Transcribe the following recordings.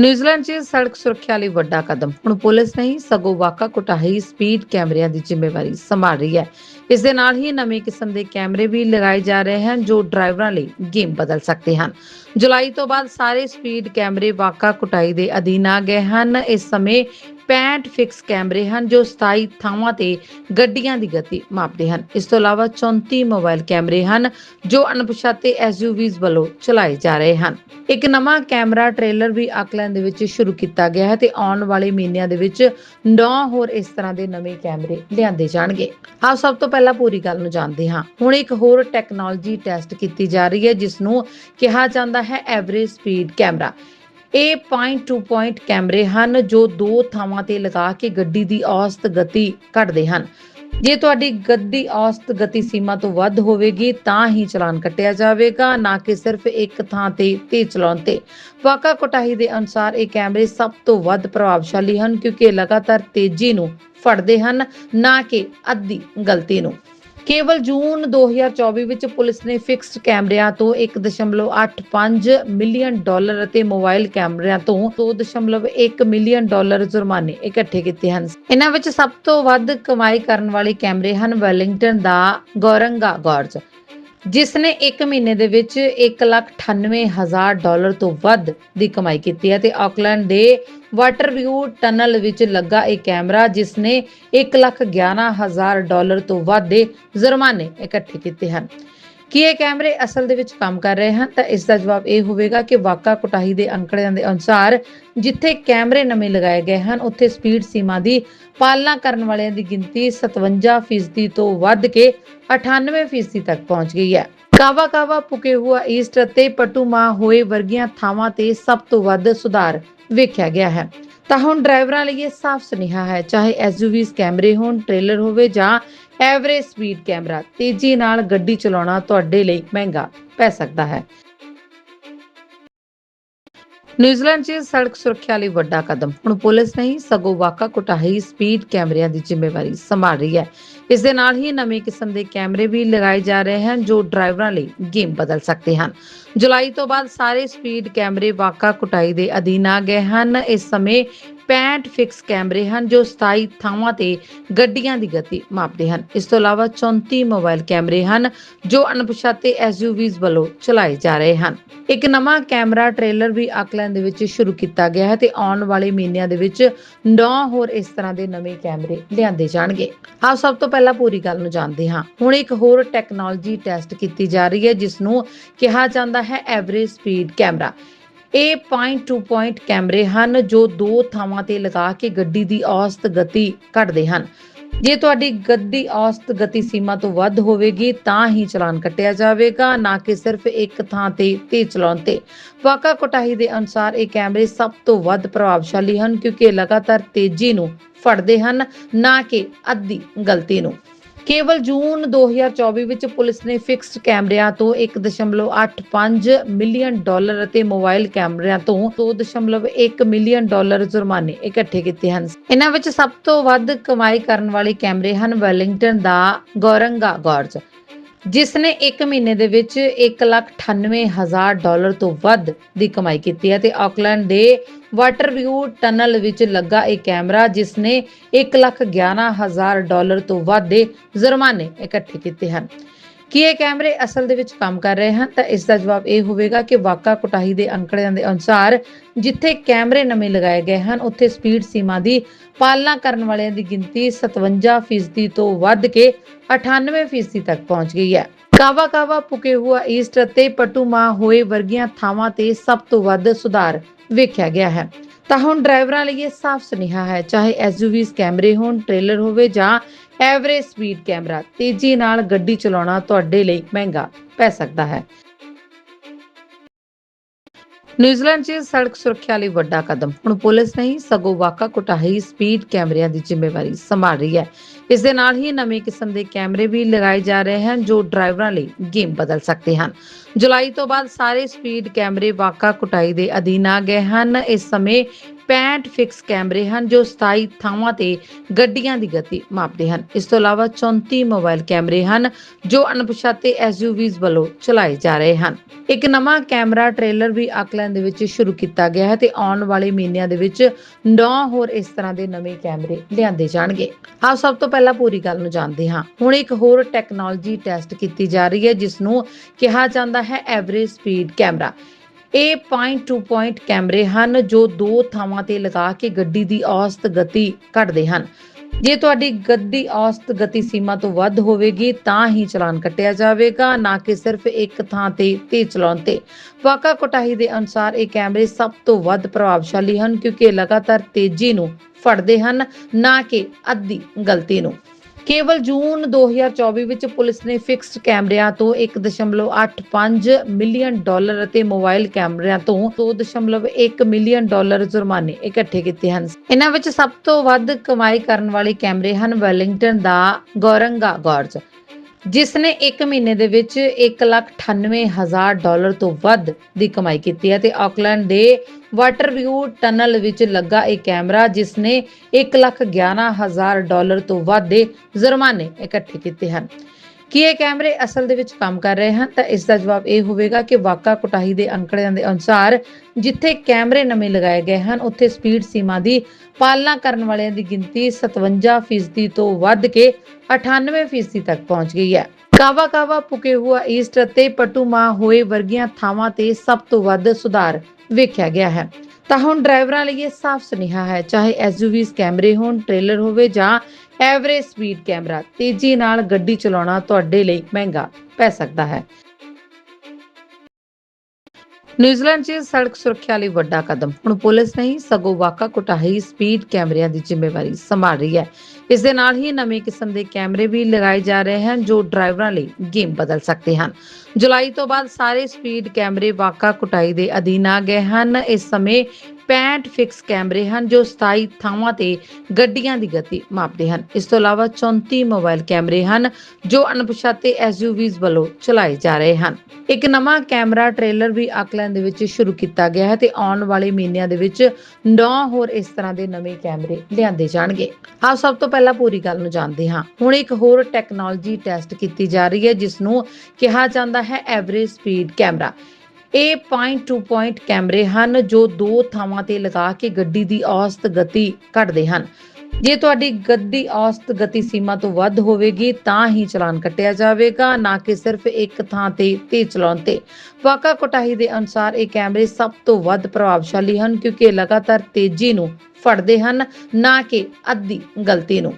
New Zealand 'ਚ ਸੜਕ ਸੁਰੱਖਿਆ ਲਈ ਵੱਡਾ ਕਦਮ। ਹੁਣ ਪੁਲਿਸ ਨਹੀਂ ਸਗੋਂ ਵਾਕਾ ਕੁਟਾਹੀ ਸਪੀਡ ਕੈਮਰਿਆਂ ਦੀ ਜ਼ਿੰਮੇਵਾਰੀ ਸੰਭਾਲ ਰਹੀ ਹੈ। ਇਸ ਦੇ ਨਾਲ ਹੀ ਨਵੇਂ ਕਿਸਮ ਦੇ ਕੈਮਰੇ ਵੀ ਲਗਾਏ ਜਾ ਰਹੇ ਹਨ, ਜੋ ਡਰਾਈਵਰਾਂ ਲਈ ਗੇਮ ਬਦਲ ਸਕਦੇ ਹਨ। ਜੁਲਾਈ ਤੋਂ ਬਾਅਦ ਸਾਰੇ ਸਪੀਡ ਕੈਮਰੇ ਵਾਕਾ ਕੁਟਾਈ ਦੇ ਅਧੀਨ ਆ ਗਏ ਹਨ। ਇਸ ਸਮੇਂ 65 ਫਿਕਸ ਕੈਮਰੇ ਹਨ ਜੋ 27 ਥਾਵਾਂ ਤੇ ਗੱਡੀਆਂ ਦੀ ਗਤੀ ਮਾਪਦੇ ਹਨ। ਇਸ ਤੋਂ ਇਲਾਵਾ 34 ਮੋਬਾਈਲ ਕੈਮਰੇ ਹਨ ਜੋ ਅਣਪਛਾਤੇ ਐਸਯੂਵੀਜ਼ ਵੱਲੋਂ ਚਲਾਏ ਜਾ ਰਹੇ ਹਨ। ਇੱਕ ਨਵਾਂ ਕੈਮਰਾ ਟ੍ਰੇਲਰ ਵੀ ਆਕਲੈਂਡ ਦੇ ਵਿੱਚ ਸ਼ੁਰੂ ਕੀਤਾ ਗਿਆ ਹੈ ਤੇ ਆਉਣ ਵਾਲੇ ਮਹੀਨਿਆਂ ਦੇ ਵਿੱਚ 9 ਹੋਰ ਇਸ ਤਰ੍ਹਾਂ ਦੇ ਨਵੇਂ ਕੈਮਰੇ ਲਿਆਂਦੇ ਜਾਣਗੇ। ਆਓ ਸਭ ਤੋਂ ਪਹਿਲਾਂ ਪੂਰੀ ਗੱਲ ਨੂੰ ਜਾਣਦੇ ਹਾਂ। ਹੁਣ ਇੱਕ ਹੋਰ ਟੈਕਨੋਲੋਜੀ ਟੈਸਟ ਕੀਤੀ ਜਾ ਰਹੀ ਹੈ ਜਿਸ ਨੂੰ ਕਿਹਾ ਜਾਂਦਾ ਹੈ ਐਵਰੇਜ ਸਪੀਡ ਕੈਮਰਾ। ਇਹ ਪੁਆਇੰਟ ਟੂ ਪੁਆਇੰਟ ਕੈਮਰੇ ਹਨ ਜੋ ਦੋ ਥਾਵਾਂ ਤੇ ਲਗਾ ਕੇ ਗੱਡੀ ਦੀ ਔਸਤ ਗਤੀ ਕੱਢਦੇ ਹਨ। ਜੇ ਤੁਹਾਡੀ ਗੱਡੀ ਔਸਤ ਗਤੀ ਸੀਮਾ ਤੋਂ ਵੱਧ ਹੋਵੇਗੀ, ਤਾਂ ਹੀ ਚਲਾਨ ਕੱਟਿਆ ਜਾਵੇਗਾ, ਨਾ ਕਿ ਸਿਰਫ ਇੱਕ ਥਾਂ ਤੇ ਤੇਜ਼ ਚਲਾਉਣ ਤੇ। ਵਾਕਾ ਕੋਟਾਹੀ ਦੇ ਅਨੁਸਾਰ ਇਹ ਕੈਮਰੇ ਸਭ ਤੋਂ ਵੱਧ ਪ੍ਰਭਾਵਸ਼ਾਲੀ ਹਨ, ਕਿਉਂਕਿ ਇਹ ਲਗਾਤਾਰ ਤੇਜ਼ੀ ਨੂੰ ਫੜਦੇ ਹਨ, ਨਾ ਕਿ ਅੱਧੀ ਗਲਤੀ ਨੂੰ। ਕੇਵਲ ਜੂਨ 2024 ਵਿੱਚ ਪੁਲਿਸ ਨੇ ਫਿਕਸਡ ਕੈਮਰਿਆਂ ਤੋਂ 1.85 ਮਿਲੀਅਨ ਡਾਲਰ ਅਤੇ ਮੋਬਾਈਲ ਕੈਮਰਿਆਂ ਤੋਂ 2.1 ਮਿਲੀਅਨ ਡਾਲਰ ਜੁਰਮਾਨੇ ਇਕੱਠੇ ਕੀਤੇ ਹਨ। ਇਹਨਾਂ ਵਿੱਚ ਸਭ ਤੋਂ ਵੱਧ ਕਮਾਈ ਕਰਨ ਵਾਲੇ ਕੈਮਰੇ ਹਨ ਵੈਲਿੰਗਟਨ ਦਾ ਗੋਰੰਗਾ ਗੌਰਜ, ਜਿਸ ਨੇ 1 ਮਹੀਨੇ ਦੇ ਵਿੱਚ 198000 ਡਾਲਰ ਤੋਂ ਵੱਧ ਦੀ ਕਮਾਈ ਕੀਤੀ ਹੈ ਤੇ ਆਕਲੈਂਡ ਦੇ ਵਾਟਰਵਿਊ ਟਨਲ ਵਿੱਚ ਲੱਗਾ ਇਹ ਕੈਮਰਾ ਜਿਸ ਨੇ 111000 ਡਾਲਰ ਤੋਂ ਵੱਧ ਦੇ ਜੁਰਮਾਨੇ ਇਕੱਠੇ ਕੀਤੇ ਹਨ। ਕੀ ਇਹ ਕੈਮਰੇ ਅਸਲ ਦੇ ਵਿੱਚ ਕੰਮ ਕਰ ਰਹੇ ਹਨ? ਤਾਂ ਇਸ ਦਾ ਜਵਾਬ ਇਹ ਹੋਵੇਗਾ ਕਿ ਵਾਕਾ ਕੁਟਾਹੀ ਦੇ ਅੰਕੜਿਆਂ ਦੇ ਅਨੁਸਾਰ ਜਿੱਥੇ ਕੈਮਰੇ ਨਵੇਂ ਲਗਾਏ ਗਏ ਹਨ, ਉੱਥੇ ਸਪੀਡ ਸੀਮਾ ਦੀ ਪਾਲਣਾ ਕਰਨ ਵਾਲਿਆਂ ਦੀ ਗਿਣਤੀ 57% ਤੋਂ ਵੱਧ ਕੇ 98% ਤੱਕ ਪਹੁੰਚ ਗਈ ਹੈ। ਕਾਵਾ ਕਾਵਾ ਪੁਕੇ ਹੁਆ ਈਸਟ ਅਤੇ ਪਟੂਮਾ ਹੋਏ ਵਰਗੀਆਂ ਥਾਵਾਂ ਤੇ ਸਭ ਤੋਂ ਵੱਧ ਸੁਧਾਰ ਵੇਖਿਆ ਗਿਆ ਹੈ। ਤਾਂ ਹੁਣ ਡਰਾਈਵਰਾਂ ਲਈ ਇਹ ਸਾਫ਼ ਸੁਨੇਹਾ ਹੈ, ਚਾਹੇ ਐਸਯੂਵੀਜ਼ ਕੈਮਰੇ ਹੋਣ, ਟ੍ਰੇਲਰ ਹੋਵੇ ਜਾਂ ਐਵਰੇਜ ਸਪੀਡ ਕੈਮਰਾ, ਤੇਜ਼ੀ ਨਾਲ ਗੱਡੀ ਚਲਾਉਣਾ ਤੁਹਾਡੇ ਲਈ ਮਹਿੰਗਾ ਪੈ ਸਕਦਾ ਹੈ। ਨਿਊਜ਼ੀਲੈਂਡ 'ਚ ਸੜਕ ਸੁਰੱਖਿਆ ਲਈ ਵੱਡਾ ਕਦਮ। ਹੁਣ ਪੁਲਿਸ ਨਹੀਂ ਸਗੋਂ ਵਾਕਾ ਕੁਟਾਹੀ ਸਪੀਡ ਕੈਮਰਿਆਂ ਦੀ ਜ਼ਿੰਮੇਵਾਰੀ ਸੰਭਾਲ ਰਹੀ ਹੈ। ਇਸ ਦੇ ਨਾਲ ਹੀ ਨਵੇਂ ਕਿਸਮ ਦੇ ਕੈਮਰੇ ਵੀ ਲਗਾਏ ਜਾ ਰਹੇ ਹਨ, ਜੋ ਡਰਾਈਵਰਾਂ ਲਈ ਗੇਮ ਬਦਲ ਸਕਦੇ ਹਨ। ਜੁਲਾਈ ਤੋਂ ਬਾਅਦ ਸਾਰੇ ਸਪੀਡ ਕੈਮਰੇ ਵਾਕਾ ਕੁਟਾਈ ਦੇ ਅਧੀਨ ਆ ਗਏ ਹਨ। ਇਸ ਸਮੇਂ 65 ਫਿਕਸ ਕੈਮਰੇ ਹਨ ਜੋ 27 ਥਾਵਾਂ ਤੇ ਗੱਡੀਆਂ ਦੀ ਗਤੀ ਮਾਪਦੇ ਹਨ। ਇਸ ਤੋਂ ਇਲਾਵਾ 34 ਮੋਬਾਈਲ ਕੈਮਰੇ ਹਨ ਜੋ ਅਣਪਛਾਤੇ ਐਸਯੂਵੀਜ਼ ਵੱਲੋਂ ਚਲਾਏ ਜਾ ਰਹੇ ਹਨ। ਇੱਕ ਨਵਾਂ ਕੈਮਰਾ ਟ੍ਰੇਲਰ ਵੀ ਆਕਲੈਂਡ ਦੇ ਵਿੱਚ ਸ਼ੁਰੂ ਕੀਤਾ ਗਿਆ ਹੈ ਤੇ ਆਉਣ ਵਾਲੇ ਮਹੀਨਿਆਂ ਦੇ ਵਿੱਚ 9 ਹੋਰ ਇਸ ਤਰ੍ਹਾਂ ਦੇ ਨਵੇਂ ਕੈਮਰੇ ਲਿਆਂਦੇ ਜਾਣਗੇ। ਆਓ ਸਭ ਤੋਂ ਪਹਿਲਾਂ ਪੂਰੀ ਗੱਲ ਨੂੰ ਜਾਣਦੇ ਹਾਂ। ਹੁਣ ਇੱਕ ਹੋਰ ਟੈਕਨੋਲੋਜੀ ਟੈਸਟ ਕੀਤੀ ਜਾ ਰਹੀ ਹੈ ਜਿਸ ਨੂੰ ਕਿਹਾ ਜਾਂਦਾ ਹੈ ਐਵਰੇਜ ਸਪੀਡ ਕੈਮਰਾ। ਇਹ ਪੁਆਇੰਟ ਟੂ ਪੁਆਇੰਟ ਕੈਮਰੇ ਹਨ ਜੋ ਦੋ ਥਾਵਾਂ ਤੇ ਲਗਾ ਕੇ ਗੱਡੀ ਦੀ ਔਸਤ ਗਤੀ ਕੱਢਦੇ ਹਨ। ਜੇ ਤੁਹਾਡੀ ਗੱਡੀ ਔਸਤ ਗਤੀ ਸੀਮਾ ਤੋਂ ਵੱਧ ਹੋਵੇਗੀ, ਤਾਂ ਹੀ ਚਲਾਨ ਕੱਟਿਆ ਜਾਵੇਗਾ, ਨਾ ਕਿ ਸਿਰਫ ਇੱਕ ਥਾਂ ਤੇ ਤੇਜ਼ ਚਲਾਉਣ ਤੇ। ਵਾਕਾ ਕੋਟਾਹੀ ਦੇ ਅਨੁਸਾਰ ਇਹ ਕੈਮਰੇ ਸਭ ਤੋਂ ਵੱਧ ਪ੍ਰਭਾਵਸ਼ਾਲੀ ਹਨ, ਕਿਉਂਕਿ ਇਹ ਲਗਾਤਾਰ ਤੇਜ਼ੀ ਨੂੰ ਫੜਦੇ ਹਨ, ਨਾ ਕਿ ਅੱਧੀ ਗਲਤੀ ਨੂੰ। ਕੇਵਲ ਜੂਨ 2024 ਵਿੱਚ ਪੁਲਿਸ ਨੇ ਫਿਕਸਡ ਕੈਮਰਿਆਂ ਤੋਂ 1.85 ਮਿਲੀਅਨ ਡਾਲਰ ਅਤੇ ਮੋਬਾਈਲ ਕੈਮਰਿਆਂ ਤੋਂ 2.1 ਮਿਲੀਅਨ ਡਾਲਰ ਜੁਰਮਾਨੇ ਇਕੱਠੇ ਕੀਤੇ ਹਨ। ਇਹਨਾਂ ਵਿੱਚ ਸਭ ਤੋਂ ਵੱਧ ਕਮਾਈ ਕਰਨ ਵਾਲੇ ਕੈਮਰੇ ਹਨ ਵੈਲਿੰਗਟਨ ਦਾ ਗੋਰੰਗਾ ਗਾਰਜ। ਜਿਸ ਨੇ 1 ਮਹੀਨੇ ਦੇ ਵਿੱਚ 198000 ਡਾਲਰ ਤੋਂ ਵੱਧ ਦੀ ਕਮਾਈ ਕੀਤੀ ਹੈ ਤੇ ਆਕਲੈਂਡ ਦੇ ਵਾਟਰਵਿਊ ਟਨਲ ਵਿੱਚ ਲੱਗਾ ਇਹ ਕੈਮਰਾ ਜਿਸ ਨੇ 111000 ਡਾਲਰ ਤੋਂ ਵੱਧ ਦੇ ਜੁਰਮਾਨੇ ਇਕੱਠੇ ਕੀਤੇ ਹਨ। ਕੀ ਇਹ ਕੈਮਰੇ ਅਸਲ ਦੇ ਵਿੱਚ ਕੰਮ ਕਰ ਰਹੇ ਹਨ, ਤਾਂ ਇਸ ਦਾ ਜਵਾਬ ਇਹ ਹੋਵੇਗਾ ਕਿ ਵਾਕਾ ਕੁਟਾਹੀ ਦੇ ਅੰਕੜਿਆਂ ਦੇ ਅਨੁਸਾਰ ਜਿੱਥੇ ਕੈਮਰੇ ਨਵੇਂ ਲਗਾਏ ਗਏ ਹਨ, ਉੱਥੇ ਸਪੀਡ ਸੀਮਾ ਦੀ ਪਾਲਣਾ ਕਰਨ ਵਾਲਿਆਂ ਦੀ ਗਿਣਤੀ 57% ਤੋਂ ਵੱਧ ਕੇ 98% ਤੱਕ ਪਹੁੰਚ ਗਈ ਹੈ। ਕਾਵਾ ਕਾਵਾ ਪੁਕੇ ਹੁਆ ਈਸਟ ਅਤੇ ਪਟੂਮਾ ਹੋਏ ਵਰਗੀਆਂ ਥਾਵਾਂ ਤੇ ਸਭ ਤੋਂ ਵੱਧ ਸੁਧਾਰ ਵੇਖਿਆ ਗਿਆ ਹੈ। ਤਾਂ ਹੁਣ ਡਰਾਈਵਰਾਂ ਲਈ ਇਹ ਸਾਫ਼ ਸੁਨੇਹਾ ਹੈ, ਚਾਹੇ ਐਸਯੂਵੀਜ਼ ਕੈਮਰੇ ਹੋਣ, ਟ੍ਰੇਲਰ ਹੋਵੇ ਜਾਂ ਐਵਰੇਜ ਸਪੀਡ ਕੈਮਰਾ, ਤੇਜ਼ੀ ਨਾਲ ਗੱਡੀ ਚਲਾਉਣਾ ਤੁਹਾਡੇ ਲਈ ਮਹਿੰਗਾ ਪੈ ਸਕਦਾ ਹੈ। ਨਿਊਜ਼ੀਲੈਂਡ 'ਚ ਸੜਕ ਸੁਰੱਖਿਆ ਲਈ ਵੱਡਾ ਕਦਮ। ਹੁਣ ਪੁਲਿਸ ਨਹੀਂ ਸਗੋਂ ਵਾਕਾ ਕੁਟਾਹੀ ਸਪੀਡ ਕੈਮਰਿਆਂ ਦੀ ਜ਼ਿੰਮੇਵਾਰੀ ਸੰਭਾਲ ਰਹੀ ਹੈ। ਇਸ ਦੇ ਨਾਲ ਹੀ ਨਵੇਂ ਕਿਸਮ ਦੇ ਕੈਮਰੇ ਵੀ ਲਗਾਏ ਜਾ ਰਹੇ ਹਨ, ਜੋ ਡਰਾਈਵਰਾਂ ਲਈ ਗੇਮ ਬਦਲ ਸਕਦੇ ਹਨ। ਜੁਲਾਈ ਤੋਂ ਬਾਅਦ ਸਾਰੇ ਸਪੀਡ ਕੈਮਰੇ ਵਾਕਾ ਕੁਟਾਈ ਦੇ ਅਧੀਨ ਆ ਗਏ ਹਨ। ਇਸ ਸਮੇਂ 65 ਫਿਕਸ ਕੈਮਰੇ ਹਨ ਜੋ 27 ਥਾਵਾਂ ਤੇ ਗੱਡੀਆਂ ਦੀ ਗਤੀ ਮਾਪਦੇ ਹਨ। ਇਸ ਤੋਂ ਇਲਾਵਾ 34 ਮੋਬਾਈਲ ਕੈਮਰੇ ਹਨ ਜੋ ਅਣਪਛਾਤੇ ਐਸਯੂਵੀਜ਼ ਵੱਲੋਂ ਚਲਾਏ ਜਾ ਰਹੇ ਹਨ। ਇੱਕ ਨਵਾਂ ਕੈਮਰਾ ਟ੍ਰੇਲਰ ਵੀ ਆਕਲੈਂਡ ਦੇ ਵਿੱਚ ਸ਼ੁਰੂ ਕੀਤਾ ਗਿਆ ਹੈ ਤੇ ਆਉਣ ਵਾਲੇ ਮਹੀਨਿਆਂ ਦੇ ਵਿੱਚ 9 ਹੋਰ ਇਸ ਤਰ੍ਹਾਂ ਦੇ ਨਵੇਂ ਕੈਮਰੇ ਲਿਆਂਦੇ ਜਾਣਗੇ। ਆਓ ਸਭ ਤੋਂ ਪਹਿਲਾਂ ਪੂਰੀ ਗੱਲ ਨੂੰ ਜਾਣਦੇ ਹਾਂ। ਹੁਣ ਇੱਕ ਹੋਰ ਟੈਕਨੋਲੋਜੀ ਟੈਸਟ ਕੀਤੀ ਜਾ ਰਹੀ ਹੈ ਜਿਸ ਨੂੰ ਕਿਹਾ ਜਾਂਦਾ ਹੈ ਐਵਰੇਜ ਸਪੀਡ ਕੈਮਰਾ। ਇਹ ਪੁਆਇੰਟ ਟੂ ਪੁਆਇੰਟ ਕੈਮਰੇ ਹਨ ਜੋ ਦੋ ਥਾਵਾਂ ਤੇ ਲਗਾ ਕੇ ਗੱਡੀ ਦੀ ਔਸਤ ਗਤੀ ਕੱਢਦੇ ਹਨ। ਜੇ ਤੁਹਾਡੀ ਗੱਡੀ ਔਸਤ ਗਤੀ ਸੀਮਾ ਤੋਂ ਵੱਧ ਹੋਵੇਗੀ, ਤਾਂ ਹੀ ਚਲਾਨ ਕੱਟਿਆ ਜਾਵੇਗਾ, ਨਾ ਕਿ ਸਿਰਫ ਇੱਕ ਥਾਂ ਤੇ ਤੇਜ਼ ਚਲਾਉਣ ਤੇ। ਵਾਕਾ ਕੋਟਾਹੀ ਦੇ ਅਨੁਸਾਰ ਇਹ ਕੈਮਰੇ ਸਭ ਤੋਂ ਵੱਧ ਪ੍ਰਭਾਵਸ਼ਾਲੀ ਹਨ, ਕਿਉਂਕਿ ਇਹ ਲਗਾਤਾਰ ਤੇਜ਼ੀ ਨੂੰ ਫੜਦੇ ਹਨ, ਨਾ ਕਿ ਅੱਧੀ ਗਲਤੀ ਨੂੰ। ਕੇਵਲ ਜੂਨ 2024 ਵਿੱਚ ਪੁਲਿਸ ਨੇ ਫਿਕਸਡ ਕੈਮਰਿਆਂ ਤੋਂ 1.85 ਮਿਲੀਅਨ ਡਾਲਰ ਅਤੇ ਮੋਬਾਈਲ ਕੈਮਰਿਆਂ ਤੋਂ 2.1 ਮਿਲੀਅਨ ਡਾਲਰ ਜੁਰਮਾਨੇ ਇਕੱਠੇ ਕੀਤੇ ਹਨ। ਇਹਨਾਂ ਵਿੱਚ ਸਭ ਤੋਂ ਵੱਧ ਕਮਾਈ ਕਰਨ ਵਾਲੇ ਕੈਮਰੇ ਹਨ ਵੈਲਿੰਗਟਨ ਦਾ ਗੋਰੰਗਾ ਗੌਰਜ ਜਿਸ ਨੇ 1 ਮਹੀਨੇ ਦੇ ਵਿੱਚ 1,98,000 ਡਾਲਰ ਤੋਂ ਵੱਧ ਦੀ ਕਮਾਈ ਕੀਤੀ ਹੈ ਤੇ ਆਕਲੈਂਡ ਦੇ ਵਾਟਰਵਿਊ ਟਨਲ ਵਿੱਚ ਲੱਗਾ ਇਹ ਕੈਮਰਾ ਜਿਸ ਨੇ 1,11,000 ਡਾਲਰ ਤੋਂ ਵੱਧ ਦੇ ਜੁਰਮਾਨੇ ਇਕੱਠੇ ਕੀਤੇ ਹਨ। ਕੀ ਇਹ ਕੈਮਰੇ ਅਸਲ ਦੇ ਵਿੱਚ ਕੰਮ ਕਰ ਰਹੇ ਹਨ? ਤਾਂ ਇਸ ਦਾ ਜਵਾਬ ਇਹ ਹੋਵੇਗਾ ਕਿ ਵਾਕਾ ਕੁਟਾਹੀ ਦੇ ਅੰਕੜਿਆਂ ਦੇ ਅਨੁਸਾਰ ਜਿੱਥੇ ਕੈਮਰੇ ਨਵੇਂ ਲਗਾਏ ਗਏ ਹਨ ਉੱਥੇ ਸਪੀਡ ਸੀਮਾ ਦੀ ਪਾਲਣਾ ਕਰਨ ਵਾਲਿਆਂ ਦੀ ਗਿਣਤੀ 57% ਤੋਂ ਵੱਧ ਕੇ 98% ਤੱਕ ਪਹੁੰਚ ਗਈ ਹੈ। ਕਾਵਾ ਕਾਵਾ ਪੁਕੇ ਹੁਆ ਈਸਟ ਅਤੇ ਪਟੂਮਾ ਹੋਏ ਵਰਗੀਆਂ ਥਾਵਾਂ ਤੇ ਸਭ ਤੋਂ ਵੱਧ ਸੁਧਾਰ ਵੇਖਿਆ ਗਿਆ ਹੈ। ਤਾਂ ਹੁਣ ਡਰਾਈਵਰਾਂ ਲਈ ਇਹ ਸਾਫ਼ ਸੁਨੇਹਾ ਹੈ, ਚਾਹੇ ਐਸਯੂਵੀਜ਼ ਕੈਮਰੇ ਹੋਣ, ਟ੍ਰੇਲਰ ਹੋਵੇ ਜਾਂ ਐਵਰੇਜ ਸਪੀਡ ਕੈਮਰਾ, ਤੇਜ਼ੀ ਨਾਲ ਗੱਡੀ ਚਲਾਉਣਾ ਤੁਹਾਡੇ ਲਈ ਮਹਿੰਗਾ ਪੈ ਸਕਦਾ ਹੈ। ਨਿਊਜ਼ੀਲੈਂਡ 'ਚ ਸੜਕ ਸੁਰੱਖਿਆ ਲਈ ਵੱਡਾ ਕਦਮ, ਹੁਣ ਪੁਲਿਸ ਨਹੀਂ ਸਗੋਂ ਵਾਕਾ ਕੁਟਾਹੀ ਸਪੀਡ ਕੈਮਰਿਆਂ ਦੀ ਜ਼ਿੰਮੇਵਾਰੀ ਸੰਭਾਲ ਰਹੀ ਹੈ। ਇਸ ਦੇ ਨਾਲ ਹੀ ਨਵੇਂ ਕਿਸਮ ਦੇ ਕੈਮਰੇ ਵੀ ਲਗਾਏ ਜਾ ਰਹੇ ਹਨ ਜੋ ਡਰਾਈਵਰਾਂ ਲਈ ਗੇਮ ਬਦਲ ਸਕਦੇ ਹਨ। ਜੁਲਾਈ ਤੋਂ ਬਾਅਦ ਸਾਰੇ ਸਪੀਡ ਕੈਮਰੇ ਵਾਕਾ ਕੁਟਾਈ ਦੇ ਅਧੀਨ ਆ ਗਏ ਹਨ। ਇਸ ਸਮੇਂ 65 ਫਿਕਸ ਕੈਮਰੇ ਹਨ ਜੋ 27 ਥਾਵਾਂ ਤੇ ਗੱਡੀਆਂ ਦੀ ਗਤੀ ਮਾਪਦੇ ਹਨ। ਇਸ ਤੋਂ ਇਲਾਵਾ 34 ਮੋਬਾਈਲ ਕੈਮਰੇ ਹਨ ਜੋ ਅਣਪਛਾਤੇ ਐਸਯੂਵੀਜ਼ ਵੱਲੋਂ ਚਲਾਏ ਜਾ ਰਹੇ ਹਨ। ਇੱਕ ਨਵਾਂ ਕੈਮਰਾ ਟ੍ਰੇਲਰ ਵੀ ਆਕਲੈਂਡ ਦੇ ਵਿੱਚ ਸ਼ੁਰੂ ਕੀਤਾ ਗਿਆ ਹੈ ਤੇ ਆਉਣ ਵਾਲੇ ਮਹੀਨਿਆਂ ਦੇ ਵਿੱਚ 9 ਹੋਰ ਇਸ ਤਰ੍ਹਾਂ ਦੇ ਨਵੇਂ ਕੈਮਰੇ ਲਿਆਂਦੇ ਜਾਣਗੇ। ਆਓ ਸਭ ਤੋਂ ਪਹਿਲਾਂ ਪੂਰੀ ਗੱਲ ਨੂੰ ਜਾਣਦੇ ਹਾਂ। ਹੁਣ ਇੱਕ ਹੋਰ ਟੈਕਨੋਲੋਜੀ ਟੈਸਟ ਕੀਤੀ ਜਾ ਰਹੀ ਹੈ ਜਿਸ ਨੂੰ ਕਿਹਾ ਜਾਂਦਾ ਹੈ ਐਵਰੇਜ ਸਪੀਡ ਕੈਮਰਾ ਇਹ ਪੁਆਇੰਟ ਟੂ ਪੁਆਇੰਟ ਕੈਮਰੇ ਹਨ, ਜੋ ਦੋ ਥਾਵਾਂ ਤੇ ਲਗਾ ਕੇ ਗੱਡੀ ਦੀ ਔਸਤ ਗਤੀ ਕੱਢਦੇ ਹਨ। ਜੇ ਤੁਹਾਡੀ ਗੱਡੀ ਔਸਤ ਗਤੀ ਸੀਮਾ ਤੋਂ ਵੱਧ ਹੋਵੇਗੀ, ਤਾਂ ਹੀ ਚਲਾਨ ਕੱਟਿਆ ਜਾਵੇਗਾ, ਨਾ ਕਿ ਸਿਰਫ ਇੱਕ ਥਾਂ ਤੇ ਤੇਜ਼ ਚਲਾਉਣ ਤੇ। ਵਾਕਾ ਕੋਟਾਹੀ ਦੇ ਅਨੁਸਾਰ ਇਹ ਕੈਮਰੇ ਸਭ ਤੋਂ ਵੱਧ ਪ੍ਰਭਾਵਸ਼ਾਲੀ ਹਨ, ਕਿਉਂਕਿ ਇਹ ਲਗਾਤਾਰ ਤੇਜ਼ੀ ਨੂੰ ਫੜਦੇ ਹਨ, ਨਾ ਕਿ ਅੱਧੀ ਗਲਤੀ ਨੂੰ।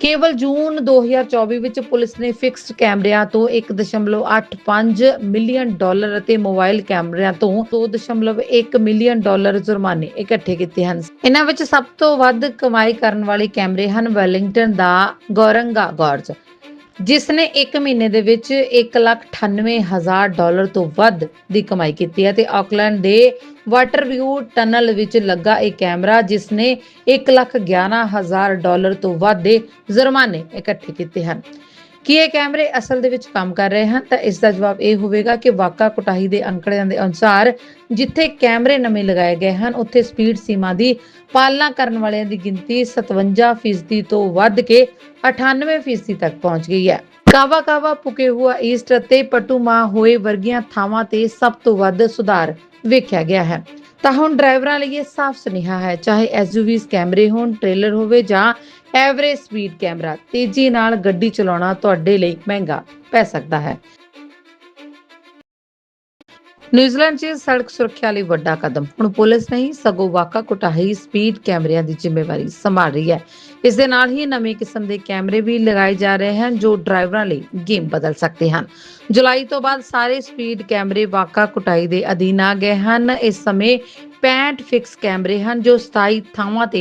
ਕੇਵਲ ਜੂਨ 2024 ਵਿੱਚ ਪੁਲਿਸ ਨੇ ਫਿਕਸਡ ਕੈਮਰਿਆਂ ਤੋਂ 1.85 ਮਿਲੀਅਨ ਡਾਲਰ ਅਤੇ ਮੋਬਾਈਲ ਕੈਮਰਿਆਂ ਤੋਂ 2.1 ਮਿਲੀਅਨ ਡਾਲਰ ਜੁਰਮਾਨੇ ਇਕੱਠੇ ਕੀਤੇ ਹਨ। ਇਹਨਾਂ ਵਿੱਚ ਸਭ ਤੋਂ ਵੱਧ ਕਮਾਈ ਕਰਨ ਵਾਲੇ ਕੈਮਰੇ ਹਨ ਵੈਲਿੰਗਟਨ ਦਾ ਗੋਰੰਗਾ ਗੌਰਜ। ਜਿਸ ਨੇ 1 ਮਹੀਨੇ ਦੇ ਵਿੱਚ 1,98,000 ਡਾਲਰ ਤੋਂ ਵੱਧ ਦੀ ਕਮਾਈ ਕੀਤੀ ਹੈ ਤੇ ਆਕਲੈਂਡ ਦੇ ਵਾਟਰਵਿਊ ਟਨਲ ਵਿੱਚ ਲੱਗਾ ਇਹ ਕੈਮਰਾ ਜਿਸ ਨੇ 1,11,000 ਡਾਲਰ ਤੋਂ ਵੱਧ ਦੇ ਜੁਰਮਾਨੇ ਇਕੱਠੇ ਕੀਤੇ ਹਨ। ਕੀ ਇਹ ਕੈਮਰੇ ਅਸਲ ਦੇ ਵਿੱਚ ਕੰਮ ਕਰ ਰਹੇ ਹਨ, ਤਾਂ ਇਸ ਦਾ ਜਵਾਬ ਇਹ ਹੋਵੇਗਾ ਕਿ ਵਾਕਾ ਕੁਟਾਹੀ ਦੇ ਅੰਕੜਿਆਂ ਦੇ ਅਨੁਸਾਰ ਜਿੱਥੇ ਕੈਮਰੇ ਨਵੇਂ ਲਗਾਏ ਗਏ ਹਨ, ਉੱਥੇ ਸਪੀਡ ਸੀਮਾ ਦੀ ਪਾਲਣਾ ਕਰਨ ਵਾਲਿਆਂ ਦੀ ਗਿਣਤੀ 57% ਤੋਂ ਵੱਧ ਕੇ 98% ਤੱਕ ਪਹੁੰਚ ਗਈ ਹੈ। ਕਾਵਾ ਕਾਵਾ ਪੁਕੇ ਹੁਆ ਈਸਟ ਅਤੇ ਪਟੂਮਾ ਹੋਏ ਵਰਗੀਆਂ ਥਾਵਾਂ ਤੇ ਸਭ ਤੋਂ ਵੱਧ ਸੁਧਾਰ ਵੇਖਿਆ ਗਿਆ ਹੈ। ਤਾਂ ਹੁਣ ਡਰਾਈਵਰਾਂ ਲਈ ਇਹ ਸਾਫ਼ ਸੁਨੇਹਾ ਹੈ, ਚਾਹੇ ਐਸਯੂਵੀਜ਼ ਕੈਮਰੇ ਹੋਣ, ਟ੍ਰੇਲਰ ਹੋਵੇ ਜਾਂ ਐਵਰੇਜ ਸਪੀਡ ਕੈਮਰਾ, ਤੇਜ਼ੀ ਨਾਲ ਗੱਡੀ ਚਲਾਉਣਾ ਤੁਹਾਡੇ ਲਈ ਮਹਿੰਗਾ ਪੈ ਸਕਦਾ ਹੈ। ਨਿਊਜ਼ੀਲੈਂਡ 'ਚ ਸੜਕ ਸੁਰੱਖਿਆ ਲਈ ਵੱਡਾ ਕਦਮ। ਹੁਣ ਪੁਲਿਸ ਨਹੀਂ ਸਗੋਂ ਵਾਕਾ ਕੁਟਾਹੀ ਸਪੀਡ ਕੈਮਰਿਆਂ ਦੀ ਜ਼ਿੰਮੇਵਾਰੀ ਸੰਭਾਲ ਰਹੀ ਹੈ। ਇਸ ਦੇ ਨਾਲ ਹੀ ਨਵੇਂ ਕਿਸਮ ਦੇ ਕੈਮਰੇ ਵੀ ਲਗਾਏ ਜਾ ਰਹੇ ਹਨ, ਜੋ ਡਰਾਈਵਰਾਂ ਲਈ ਗੇਮ ਬਦਲ ਸਕਦੇ ਹਨ। ਜੁਲਾਈ ਤੋਂ ਬਾਅਦ ਸਾਰੇ ਸਪੀਡ ਕੈਮਰੇ ਵਾਕਾ ਕੁਟਾਈ ਦੇ ਅਧੀਨ ਆ ਗਏ ਹਨ। ਇਸ ਸਮੇਂ 65 ਫਿਕਸ ਕੈਮਰੇ ਹਨ ਜੋ 27 ਥਾਵਾਂ ਤੇ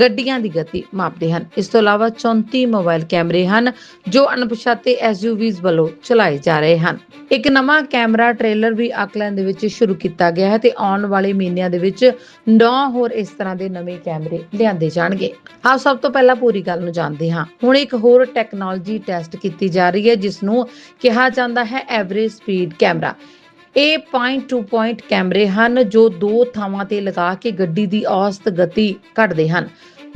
ਗੱਡੀਆਂ ਦੀ ਗਤੀ ਮਾਪਦੇ ਹਨ। ਇਸ ਤੋਂ ਇਲਾਵਾ 34 ਮੋਬਾਈਲ ਕੈਮਰੇ ਹਨ ਜੋ ਅਣਪਛਾਤੇ ਐਸਯੂਵੀਜ਼ ਵੱਲੋਂ ਚਲਾਏ ਜਾ ਰਹੇ ਹਨ। ਇੱਕ ਨਵਾਂ ਕੈਮਰਾ ਟ੍ਰੇਲਰ ਵੀ ਆਕਲੈਂਡ ਦੇ ਵਿੱਚ ਸ਼ੁਰੂ ਕੀਤਾ ਗਿਆ ਹੈ ਤੇ ਆਉਣ ਵਾਲੇ ਮਹੀਨਿਆਂ ਦੇ ਵਿੱਚ 9 ਹੋਰ ਇਸ ਤਰ੍ਹਾਂ ਦੇ ਨਵੇਂ ਕੈਮਰੇ ਲਿਆਂਦੇ ਜਾਣਗੇ। ਆਓ ਸਭ ਤੋਂ ਪਹਿਲਾਂ ਪੂਰੀ ਗੱਲ ਨੂੰ ਜਾਣਦੇ ਹਾਂ। ਹੁਣ ਇੱਕ ਹੋਰ ਟੈਕਨੋਲੋਜੀ ਟੈਸਟ ਕੀਤੀ ਜਾ ਰਹੀ ਹੈ ਜਿਸ ਨੂੰ ਕਿਹਾ ਜਾਂਦਾ ਹੈ ਐਵਰੇਜ ਸਪੀਡ ਕੈਮਰਾ। ਇਹ ਪੁਆਇੰਟ ਟੂ ਪੁਆਇੰਟ ਕੈਮਰੇ ਹਨ ਜੋ ਦੋ ਥਾਵਾਂ ਤੇ ਲਗਾ ਕੇ ਗੱਡੀ ਦੀ ਔਸਤ ਗਤੀ ਕੱਢਦੇ ਹਨ।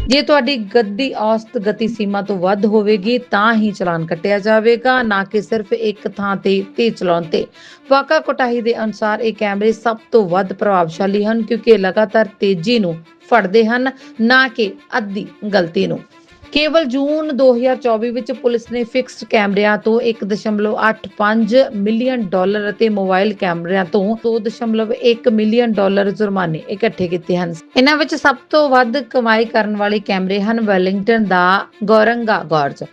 ਜੇ ਤੁਹਾਡੀ ਗੱਡੀ ਔਸਤ ਗਤੀ ਸੀਮਾ ਤੋਂ ਵੱਧ ਹੋਵੇਗੀ, ਤਾਂ ਹੀ ਚਲਾਨ ਕੱਟਿਆ ਜਾਵੇਗਾ, ਨਾ ਕਿ ਸਿਰਫ ਇੱਕ ਥਾਂ ਤੇ ਤੇਜ਼ ਚਲਾਉਣ ਤੇ। ਵਾਕਾ ਕੋਟਾਹੀ ਦੇ ਅਨੁਸਾਰ ਇਹ ਕੈਮਰੇ ਸਭ ਤੋਂ ਵੱਧ ਪ੍ਰਭਾਵਸ਼ਾਲੀ ਹਨ, ਕਿਉਂਕਿ ਇਹ ਲਗਾਤਾਰ ਤੇਜ਼ੀ ਨੂੰ ਫੜਦੇ ਹਨ, ਨਾ ਕਿ ਅੱਧੀ ਗਲਤੀ ਨੂੰ। ਕੇਵਲ ਜੂਨ 2024 ਵਿੱਚ ਪੁਲਿਸ ਨੇ ਫਿਕਸਡ ਕੈਮਰਿਆਂ ਤੋਂ 1.85 ਮਿਲੀਅਨ ਡਾਲਰ ਅਤੇ ਮੋਬਾਈਲ ਕੈਮਰਿਆਂ ਤੋਂ 2.1 ਮਿਲੀਅਨ ਡਾਲਰ ਜੁਰਮਾਨੇ ਇਕੱਠੇ ਕੀਤੇ ਹਨ। ਇਹਨਾਂ ਵਿੱਚ ਸਭ ਤੋਂ ਵੱਧ ਕਮਾਈ ਕਰਨ ਵਾਲੇ ਕੈਮਰੇ ਹਨ ਵੈਲਿੰਗਟਨ ਦਾ ਗੌਰੰਗਾ ਗਾਰਜ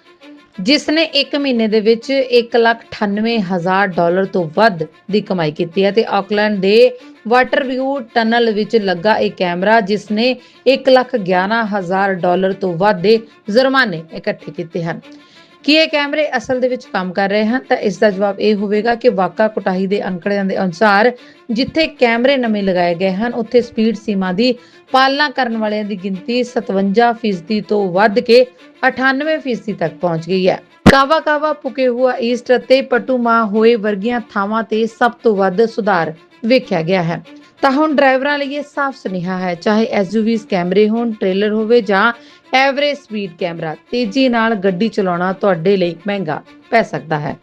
ਜਿਸ ਨੇ 1 ਮਹੀਨੇ ਦੇ ਵਿੱਚ 1,98,000 ਡਾਲਰ ਤੋਂ ਵੱਧ ਦੀ ਕਮਾਈ ਕੀਤੀ ਹੈ ਤੇ ਆਕਲੈਂਡ ਦੇ ਵਾਟਰਵਿਊ ਟਨਲ ਵਿੱਚ ਲੱਗਾ ਇਹ ਕੈਮਰਾ ਜਿਸ ਨੇ 1,11,000 ਡਾਲਰ ਤੋਂ ਵੱਧ ਦੇ ਜੁਰਮਾਨੇ ਇਕੱਠੇ ਕੀਤੇ ਹਨ। ਕੀ ਇਹ ਕੈਮਰੇ ਅਸਲ ਦੇ ਵਿੱਚ ਕੰਮ ਕਰ ਰਹੇ ਹਨ? ਤਾਂ ਇਸ ਦਾ ਜਵਾਬ ਇਹ ਹੋਵੇਗਾ ਕਿ ਵਾਕਾ ਕੁਟਾਹੀ ਦੇ ਅੰਕੜਿਆਂ ਦੇ ਅਨੁਸਾਰ ਜਿੱਥੇ ਕੈਮਰੇ ਨਵੇਂ ਲਗਾਏ ਗਏ ਹਨ ਉੱਥੇ ਸਪੀਡ ਸੀਮਾ ਦੀ ਪਾਲਣਾ ਕਰਨ ਵਾਲਿਆਂ ਦੀ ਗਿਣਤੀ 57% ਤੋਂ ਵੱਧ ਕੇ 98% ਤੱਕ ਪਹੁੰਚ ਗਈ ਹੈ। ਕਾਵਾ ਕਾਵਾ ਪੁਕੇ ਹੁਆ ਈਸਟ ਅਤੇ ਪਟੂਮਾ ਹੋਏ ਵਰਗੀਆਂ ਥਾਵਾਂ ਤੇ ਸਭ ਤੋਂ ਵੱਧ ਸੁਧਾਰ ਵੇਖਿਆ ਗਿਆ ਹੈ। ਤਾਂ ਹੁਣ ਡਰਾਈਵਰਾਂ ਲਈ ਇਹ ਸਾਫ਼ ਸੁਨੇਹਾ ਹੈ, ਚਾਹੇ ਐਸਯੂਵੀਜ਼ ਕੈਮਰੇ ਹੋਣ, ਟ੍ਰੇਲਰ ਹੋਵੇ ਜਾਂ ਐਵਰੇਜ ਸਪੀਡ ਕੈਮਰਾ, ਤੇਜ਼ੀ ਨਾਲ ਗੱਡੀ ਚਲਾਉਣਾ ਤੁਹਾਡੇ ਲਈ ਮਹਿੰਗਾ ਪੈ ਸਕਦਾ ਹੈ।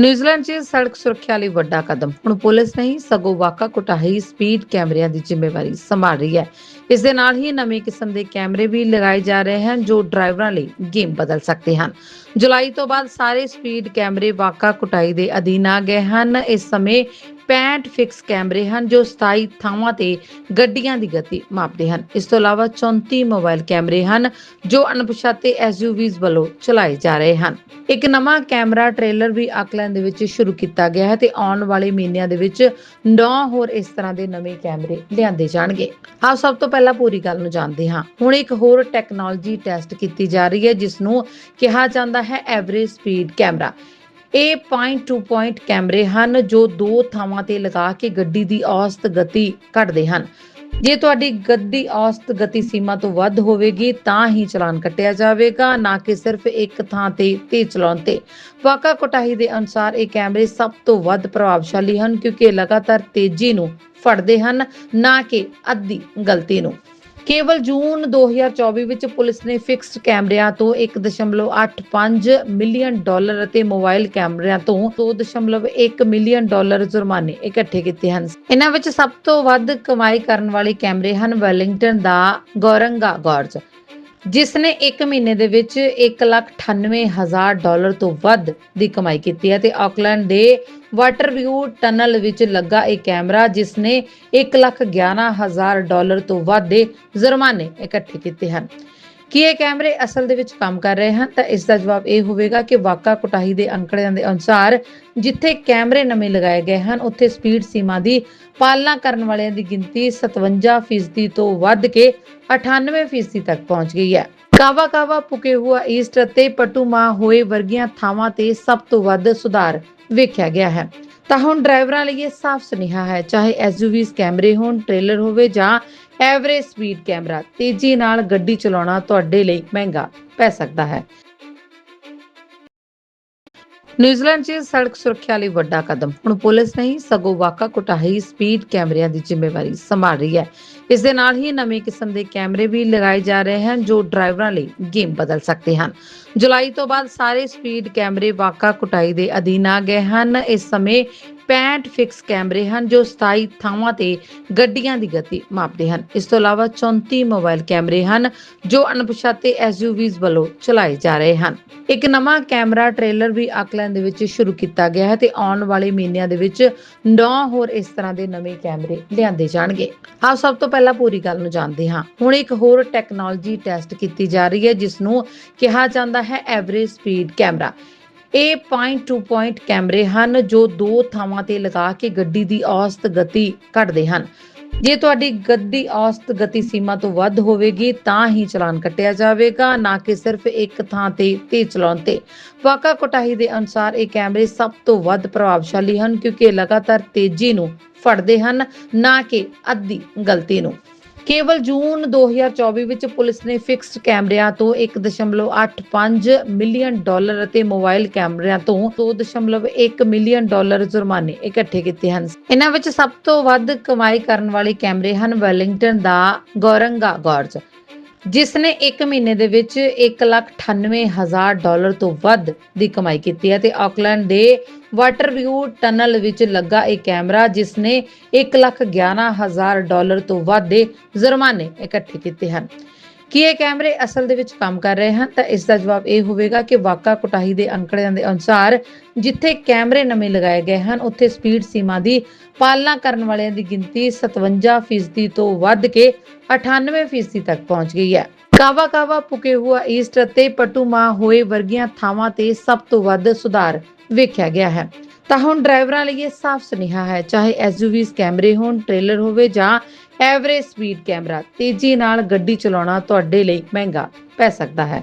ਨਿਊਜ਼ੀਲੈਂਡ 'ਚ ਸੜਕ ਸੁਰੱਖਿਆ ਲਈ ਵੱਡਾ ਕਦਮ। ਹੁਣ ਪੁਲਿਸ ਨਹੀਂ ਸਗੋਂ ਵਾਕਾ ਕੁਟਾਹੀ ਸਪੀਡ ਕੈਮਰਿਆਂ ਦੀ ਜ਼ਿੰਮੇਵਾਰੀ ਸੰਭਾਲ ਰਹੀ ਹੈ। ਇਸ ਦੇ ਨਾਲ ਹੀ ਨਵੇਂ ਕਿਸਮ ਦੇ ਕੈਮਰੇ ਵੀ ਲਗਾਏ ਜਾ ਰਹੇ ਹਨ, ਜੋ ਡਰਾਈਵਰਾਂ ਲਈ ਗੇਮ ਬਦਲ ਸਕਦੇ ਹਨ। ਜੁਲਾਈ ਤੋਂ ਬਾਅਦ ਸਾਰੇ ਸਪੀਡ ਕੈਮਰੇ ਵਾਕਾ ਕੁਟਾਈ ਦੇ ਅਧੀਨ ਆ ਗਏ ਹਨ। ਇਸ ਸਮੇਂ 65 ਫਿਕਸ ਕੈਮਰੇ ਹਨ ਜੋ 27 ਥਾਵਾਂ ਤੇ ਗੱਡੀਆਂ ਦੀ ਗਤੀ ਮਾਪਦੇ ਹਨ। ਇਸ ਤੋਂ ਇਲਾਵਾ 34 ਮੋਬਾਈਲ ਕੈਮਰੇ ਹਨ ਜੋ ਅਣਪਛਾਤੇ ਐਸਯੂਵੀਜ਼ ਵੱਲੋਂ ਚਲਾਏ ਜਾ ਰਹੇ ਹਨ। ਇੱਕ ਨਵਾਂ ਕੈਮਰਾ ਟ੍ਰੇਲਰ ਵੀ ਆਕਲੈਂਡ ਦੇ ਵਿੱਚ ਸ਼ੁਰੂ ਕੀਤਾ ਗਿਆ ਹੈ ਤੇ ਆਉਣ ਵਾਲੇ ਮਹੀਨਿਆਂ ਦੇ ਵਿੱਚ 9 ਹੋਰ ਇਸ ਤਰ੍ਹਾਂ ਦੇ ਨਵੇਂ ਕੈਮਰੇ ਲਿਆਂਦੇ ਜਾਣਗੇ। ਆਓ ਸਭ ਤੋਂ ਪਹਿਲਾਂ ਪੂਰੀ ਗੱਲ ਨੂੰ ਜਾਣਦੇ ਹਾਂ। ਹੁਣ ਇੱਕ ਹੋਰ ਟੈਕਨੋਲੋਜੀ ਟੈਸਟ ਕੀਤੀ ਜਾ ਰਹੀ ਹੈ ਜਿਸ ਨੂੰ ਕਿਹਾ ਜਾਂਦਾ ਹੈ ਐਵਰੇਜ ਸਪੀਡ ਕੈਮਰਾ। ਇਹ ਪੁਆਇੰਟ ਟੂ ਪੁਆਇੰਟ ਕੈਮਰੇ ਹਨ ਜੋ ਦੋ ਥਾਵਾਂ ਤੇ ਲਗਾ ਕੇ ਗੱਡੀ ਦੀ ਔਸਤ ਗਤੀ ਕੱਢਦੇ ਹਨ। ਜੇ ਤੁਹਾਡੀ ਗੱਡੀ ਔਸਤ ਗਤੀ ਸੀਮਾ ਤੋਂ ਵੱਧ ਹੋਵੇਗੀ, ਤਾਂ ਹੀ ਚਲਾਨ ਕੱਟਿਆ ਜਾਵੇਗਾ, ਨਾ ਕਿ ਸਿਰਫ ਇੱਕ ਥਾਂ ਤੇ ਤੇਜ਼ ਚਲਾਉਣ ਤੇ। ਵਾਕਾ ਕੋਟਾਹੀ ਦੇ ਅਨੁਸਾਰ ਇਹ ਕੈਮਰੇ ਸਭ ਤੋਂ ਵੱਧ ਪ੍ਰਭਾਵਸ਼ਾਲੀ ਹਨ, ਕਿਉਂਕਿ ਇਹ ਲਗਾਤਾਰ ਤੇਜ਼ੀ ਨੂੰ ਫੜਦੇ ਹਨ, ਨਾ ਕਿ ਅੱਧੀ ਗਲਤੀ ਨੂੰ। ਕੇਵਲ ਜੂਨ 2024 ਵਿੱਚ ਪੁਲਿਸ ਨੇ ਫਿਕਸਡ ਕੈਮਰਿਆਂ ਤੋਂ 1.85 ਮਿਲੀਅਨ ਡਾਲਰ ਅਤੇ ਮੋਬਾਈਲ ਕੈਮਰਿਆਂ ਤੋਂ 2.1 ਮਿਲੀਅਨ ਡਾਲਰ ਜੁਰਮਾਨੇ ਇਕੱਠੇ ਕੀਤੇ ਹਨ। ਇਹਨਾਂ ਵਿੱਚ ਸਭ ਤੋਂ ਵੱਧ ਕਮਾਈ ਕਰਨ ਵਾਲੇ ਕੈਮਰੇ ਹਨ ਵੈਲਿੰਗਟਨ ਦਾ ਗੋਰੰਗਾ ਗਾਰਜ। ਜਿਸ ਨੇ 1 ਮਹੀਨੇ ਦੇ ਵਿੱਚ 1,98,000 ਡਾਲਰ ਤੋਂ ਵੱਧ ਦੀ ਕਮਾਈ ਕੀਤੀ ਹੈ ਤੇ ਆਕਲੈਂਡ ਦੇ ਵਾਟਰਵਿਊ ਟਨਲ ਵਿੱਚ ਲੱਗਾ ਇਹ ਕੈਮਰਾ ਜਿਸ ਨੇ 1,11,000 ਡਾਲਰ ਤੋਂ ਵੱਧ ਦੇ ਜੁਰਮਾਨੇ ਇਕੱਠੇ ਕੀਤੇ ਹਨ। ਕੀ ਇਹ ਕੈਮਰੇ ਅਸਲ ਦੇ ਵਿੱਚ ਕੰਮ ਕਰ ਰਹੇ ਹਨ, ਤਾਂ ਇਸ ਦਾ ਜਵਾਬ ਇਹ ਹੋਵੇਗਾ ਕਿ ਵਾਕਾ ਕੁਟਾਹੀ ਦੇ ਅੰਕੜਿਆਂ ਦੇ ਅਨੁਸਾਰ ਜਿੱਥੇ ਕੈਮਰੇ ਨਵੇਂ ਲਗਾਏ ਗਏ ਹਨ, ਉੱਥੇ ਸਪੀਡ ਸੀਮਾ ਦੀ ਪਾਲਣਾ ਕਰਨ ਵਾਲਿਆਂ ਦੀ ਗਿਣਤੀ 57% ਤੋਂ ਵੱਧ ਕੇ 98% ਤੱਕ ਪਹੁੰਚ ਗਈ ਹੈ। ਕਾਵਾ ਕਾਵਾ ਪੁਕੇ ਹੁਆ ਈਸਟ ਅਤੇ ਪਟੂਮਾ ਹੋਏ ਵਰਗੀਆਂ ਥਾਵਾਂ ਤੇ ਸਭ ਤੋਂ ਵੱਧ ਸੁਧਾਰ ਵੇਖਿਆ ਗਿਆ ਹੈ। ਤਾਂ ਹੁਣ ਡਰਾਈਵਰਾਂ ਲਈ ਇਹ ਸਾਫ਼ ਸੁਨੇਹਾ ਹੈ, ਚਾਹੇ ਐਸਯੂਵੀਜ਼ ਕੈਮਰੇ ਹੋਣ, ਟ੍ਰੇਲਰ ਹੋਵੇ ਜਾਂ ਐਵਰੇਜ ਸਪੀਡ ਕੈਮਰਾ, ਤੇਜ਼ੀ ਨਾਲ ਗੱਡੀ ਚਲਾਉਣਾ ਤੁਹਾਡੇ ਲਈ ਮਹਿੰਗਾ ਪੈ ਸਕਦਾ ਹੈ। ਨਿਊਜ਼ੀਲੈਂਡ 'ਚ ਸੜਕ ਸੁਰੱਖਿਆ ਲਈ ਵੱਡਾ ਕਦਮ। ਹੁਣ ਪੁਲਿਸ ਨਹੀਂ ਸਗੋਂ ਵਾਕਾ ਕੁਟਾਹੀ ਸਪੀਡ ਕੈਮਰਿਆਂ ਦੀ ਜ਼ਿੰਮੇਵਾਰੀ ਸੰਭਾਲ ਰਹੀ ਹੈ। ਇਸ ਦੇ ਨਾਲ ਹੀ ਨਵੇਂ ਕਿਸਮ ਦੇ ਕੈਮਰੇ ਵੀ ਲਗਾਏ ਜਾ ਰਹੇ ਹਨ, ਜੋ ਡਰਾਈਵਰਾਂ ਲਈ ਗੇਮ ਬਦਲ ਸਕਦੇ ਹਨ। ਜੁਲਾਈ ਤੋਂ ਬਾਅਦ ਸਾਰੇ ਸਪੀਡ ਕੈਮਰੇ ਵਾਕਾ ਕੁਟਾਈ ਦੇ ਅਧੀਨ ਆ ਗਏ ਹਨ। ਇਸ ਸਮੇਂ 65 ਫਿਕਸ ਕੈਮਰੇ ਹਨ ਜੋ 27 ਥਾਵਾਂ ਤੇ ਗੱਡੀਆਂ ਦੀ ਗਤੀ ਮਾਪਦੇ ਹਨ। ਇਸ ਤੋਂ ਇਲਾਵਾ 34 ਮੋਬਾਈਲ ਕੈਮਰੇ ਹਨ ਜੋ ਅਣਪਛਾਤੇ ਐਸਯੂਵੀਜ਼ ਵੱਲੋਂ ਚਲਾਏ ਜਾ ਰਹੇ ਹਨ। ਇੱਕ ਨਵਾਂ ਕੈਮਰਾ ਟ੍ਰੇਲਰ ਵੀ ਆਕਲੈਂਡ ਦੇ ਵਿੱਚ ਸ਼ੁਰੂ ਕੀਤਾ ਗਿਆ ਹੈ ਤੇ ਆਉਣ ਵਾਲੇ ਮਹੀਨਿਆਂ ਦੇ ਵਿੱਚ 9 ਹੋਰ ਇਸ ਤਰ੍ਹਾਂ ਦੇ ਨਵੇਂ ਕੈਮਰੇ ਲਿਆਂਦੇ ਜਾਣਗੇ। ਆਓ ਸਭ ਤੋਂ ਪਹਿਲਾਂ ਪੂਰੀ ਗੱਲ ਨੂੰ ਜਾਣਦੇ ਹਾਂ। ਹੁਣ ਇੱਕ ਹੋਰ ਟੈਕਨੋਲੋਜੀ ਟੈਸਟ ਕੀਤੀ ਜਾ ਰਹੀ ਹੈ ਜਿਸ ਨੂੰ ਕਿਹਾ ਜਾਂਦਾ ਹੈ ਐਵਰੇਜ ਸਪੀਡ ਕੈਮਰਾ। ਇਹ ਪੁਆਇੰਟ ਟੂ ਪੁਆਇੰਟ ਕੈਮਰੇ ਹਨ ਜੋ ਦੋ ਥਾਵਾਂ ਤੇ ਲਗਾ ਕੇ ਗੱਡੀ ਦੀ ਔਸਤ ਗਤੀ ਕੱਢਦੇ ਹਨ। ਜੇ ਤੁਹਾਡੀ ਗੱਡੀ ਔਸਤ ਗਤੀ ਸੀਮਾ ਤੋਂ ਵੱਧ ਹੋਵੇਗੀ, ਤਾਂ ਹੀ ਚਲਾਨ ਕੱਟਿਆ ਜਾਵੇਗਾ, ਨਾ ਕਿ ਸਿਰਫ ਇੱਕ ਥਾਂ ਤੇ ਤੇਜ਼ ਚਲਾਉਣ ਤੇ। ਵਾਕਾ ਕੋਟਾਹੀ ਦੇ ਅਨੁਸਾਰ ਇਹ ਕੈਮਰੇ ਸਭ ਤੋਂ ਵੱਧ ਪ੍ਰਭਾਵਸ਼ਾਲੀ ਹਨ, ਕਿਉਂਕਿ ਇਹ ਲਗਾਤਾਰ ਤੇਜ਼ੀ ਨੂੰ ਫੜਦੇ ਹਨ, ਨਾ ਕਿ ਅੱਧੀ ਗਲਤੀ ਨੂੰ। ਕੇਵਲ ਜੂਨ 2024 ਵਿੱਚ ਪੁਲਿਸ ਨੇ ਫਿਕਸਡ ਕੈਮਰਿਆਂ ਤੋਂ 1.85 ਮਿਲੀਅਨ ਡਾਲਰ ਅਤੇ ਮੋਬਾਈਲ ਕੈਮਰਿਆਂ ਤੋਂ 2.1 ਮਿਲੀਅਨ ਡਾਲਰ ਜੁਰਮਾਨੇ ਇਕੱਠੇ ਕੀਤੇ ਹਨ। ਇਹਨਾਂ ਵਿੱਚ ਸਭ ਤੋਂ ਵੱਧ ਕਮਾਈ ਕਰਨ ਵਾਲੇ ਕੈਮਰੇ ਹਨ ਵੈਲਿੰਗਟਨ ਦਾ ਗੌਰੰਗਾ ਗਾਰਜ ਜਿਸ ਨੇ 1 ਮਹੀਨੇ ਦੇ ਵਿੱਚ 1,98,000 ਡਾਲਰ ਤੋਂ ਵੱਧ ਦੀ ਕਮਾਈ ਕੀਤੀ ਹੈ ਤੇ ਆਕਲੈਂਡ ਦੇ ਵਾਟਰਵਿਊ ਟਨਲ ਵਿੱਚ ਲੱਗਾ ਇਹ ਕੈਮਰਾ ਜਿਸ ਨੇ 1,11,000 ਡਾਲਰ ਤੋਂ ਵੱਧ ਦੇ ਜੁਰਮਾਨੇ ਇਕੱਠੇ ਕੀਤੇ ਹਨ। ਕੀ ਇਹ ਕੈਮਰੇ ਅਸਲ ਦੇ ਵਿੱਚ ਕੰਮ ਕਰ ਰਹੇ ਹਨ? ਤਾਂ ਇਸ ਦਾ ਜਵਾਬ ਇਹ ਹੋਵੇਗਾ ਕਿ ਵਾਕਾ ਕੁਟਾਹੀ ਦੇ ਅੰਕੜਿਆਂ ਦੇ ਅਨੁਸਾਰ ਜਿੱਥੇ ਕੈਮਰੇ ਨਵੇਂ ਲਗਾਏ ਗਏ ਹਨ ਉੱਥੇ ਸਪੀਡ ਸੀਮਾ ਦੀ ਪਾਲਣਾ ਕਰਨ ਵਾਲਿਆਂ ਦੀ ਗਿਣਤੀ 57% ਤੋਂ ਵੱਧ ਕੇ 98% ਤੱਕ ਪਹੁੰਚ ਗਈ ਹੈ। ਕਾਵਾ ਕਾਵਾ ਪੁਕੇ ਹੁਆ ਈਸਟ ਅਤੇ ਪਟੂਮਾ ਹੋਏ ਵਰਗੀਆਂ ਥਾਵਾਂ ਤੇ ਸਭ ਤੋਂ ਵੱਧ ਸੁਧਾਰ ਵੇਖਿਆ ਗਿਆ ਹੈ। ਤਾਂ ਹੁਣ ਡਰਾਈਵਰਾਂ ਲਈ ਇਹ ਸਾਫ਼ ਸੁਨੇਹਾ ਹੈ, ਚਾਹੇ ਐਸਯੂਵੀਜ਼ ਕੈਮਰੇ ਹੋਣ, ਟ੍ਰੇਲਰ ਹੋਵੇ ਜਾਂ ਐਵਰੇਜ ਸਪੀਡ ਕੈਮਰਾ, ਤੇਜ਼ੀ ਨਾਲ ਗੱਡੀ ਚਲਾਉਣਾ ਤੁਹਾਡੇ ਲਈ ਮਹਿੰਗਾ ਪੈ ਸਕਦਾ ਹੈ।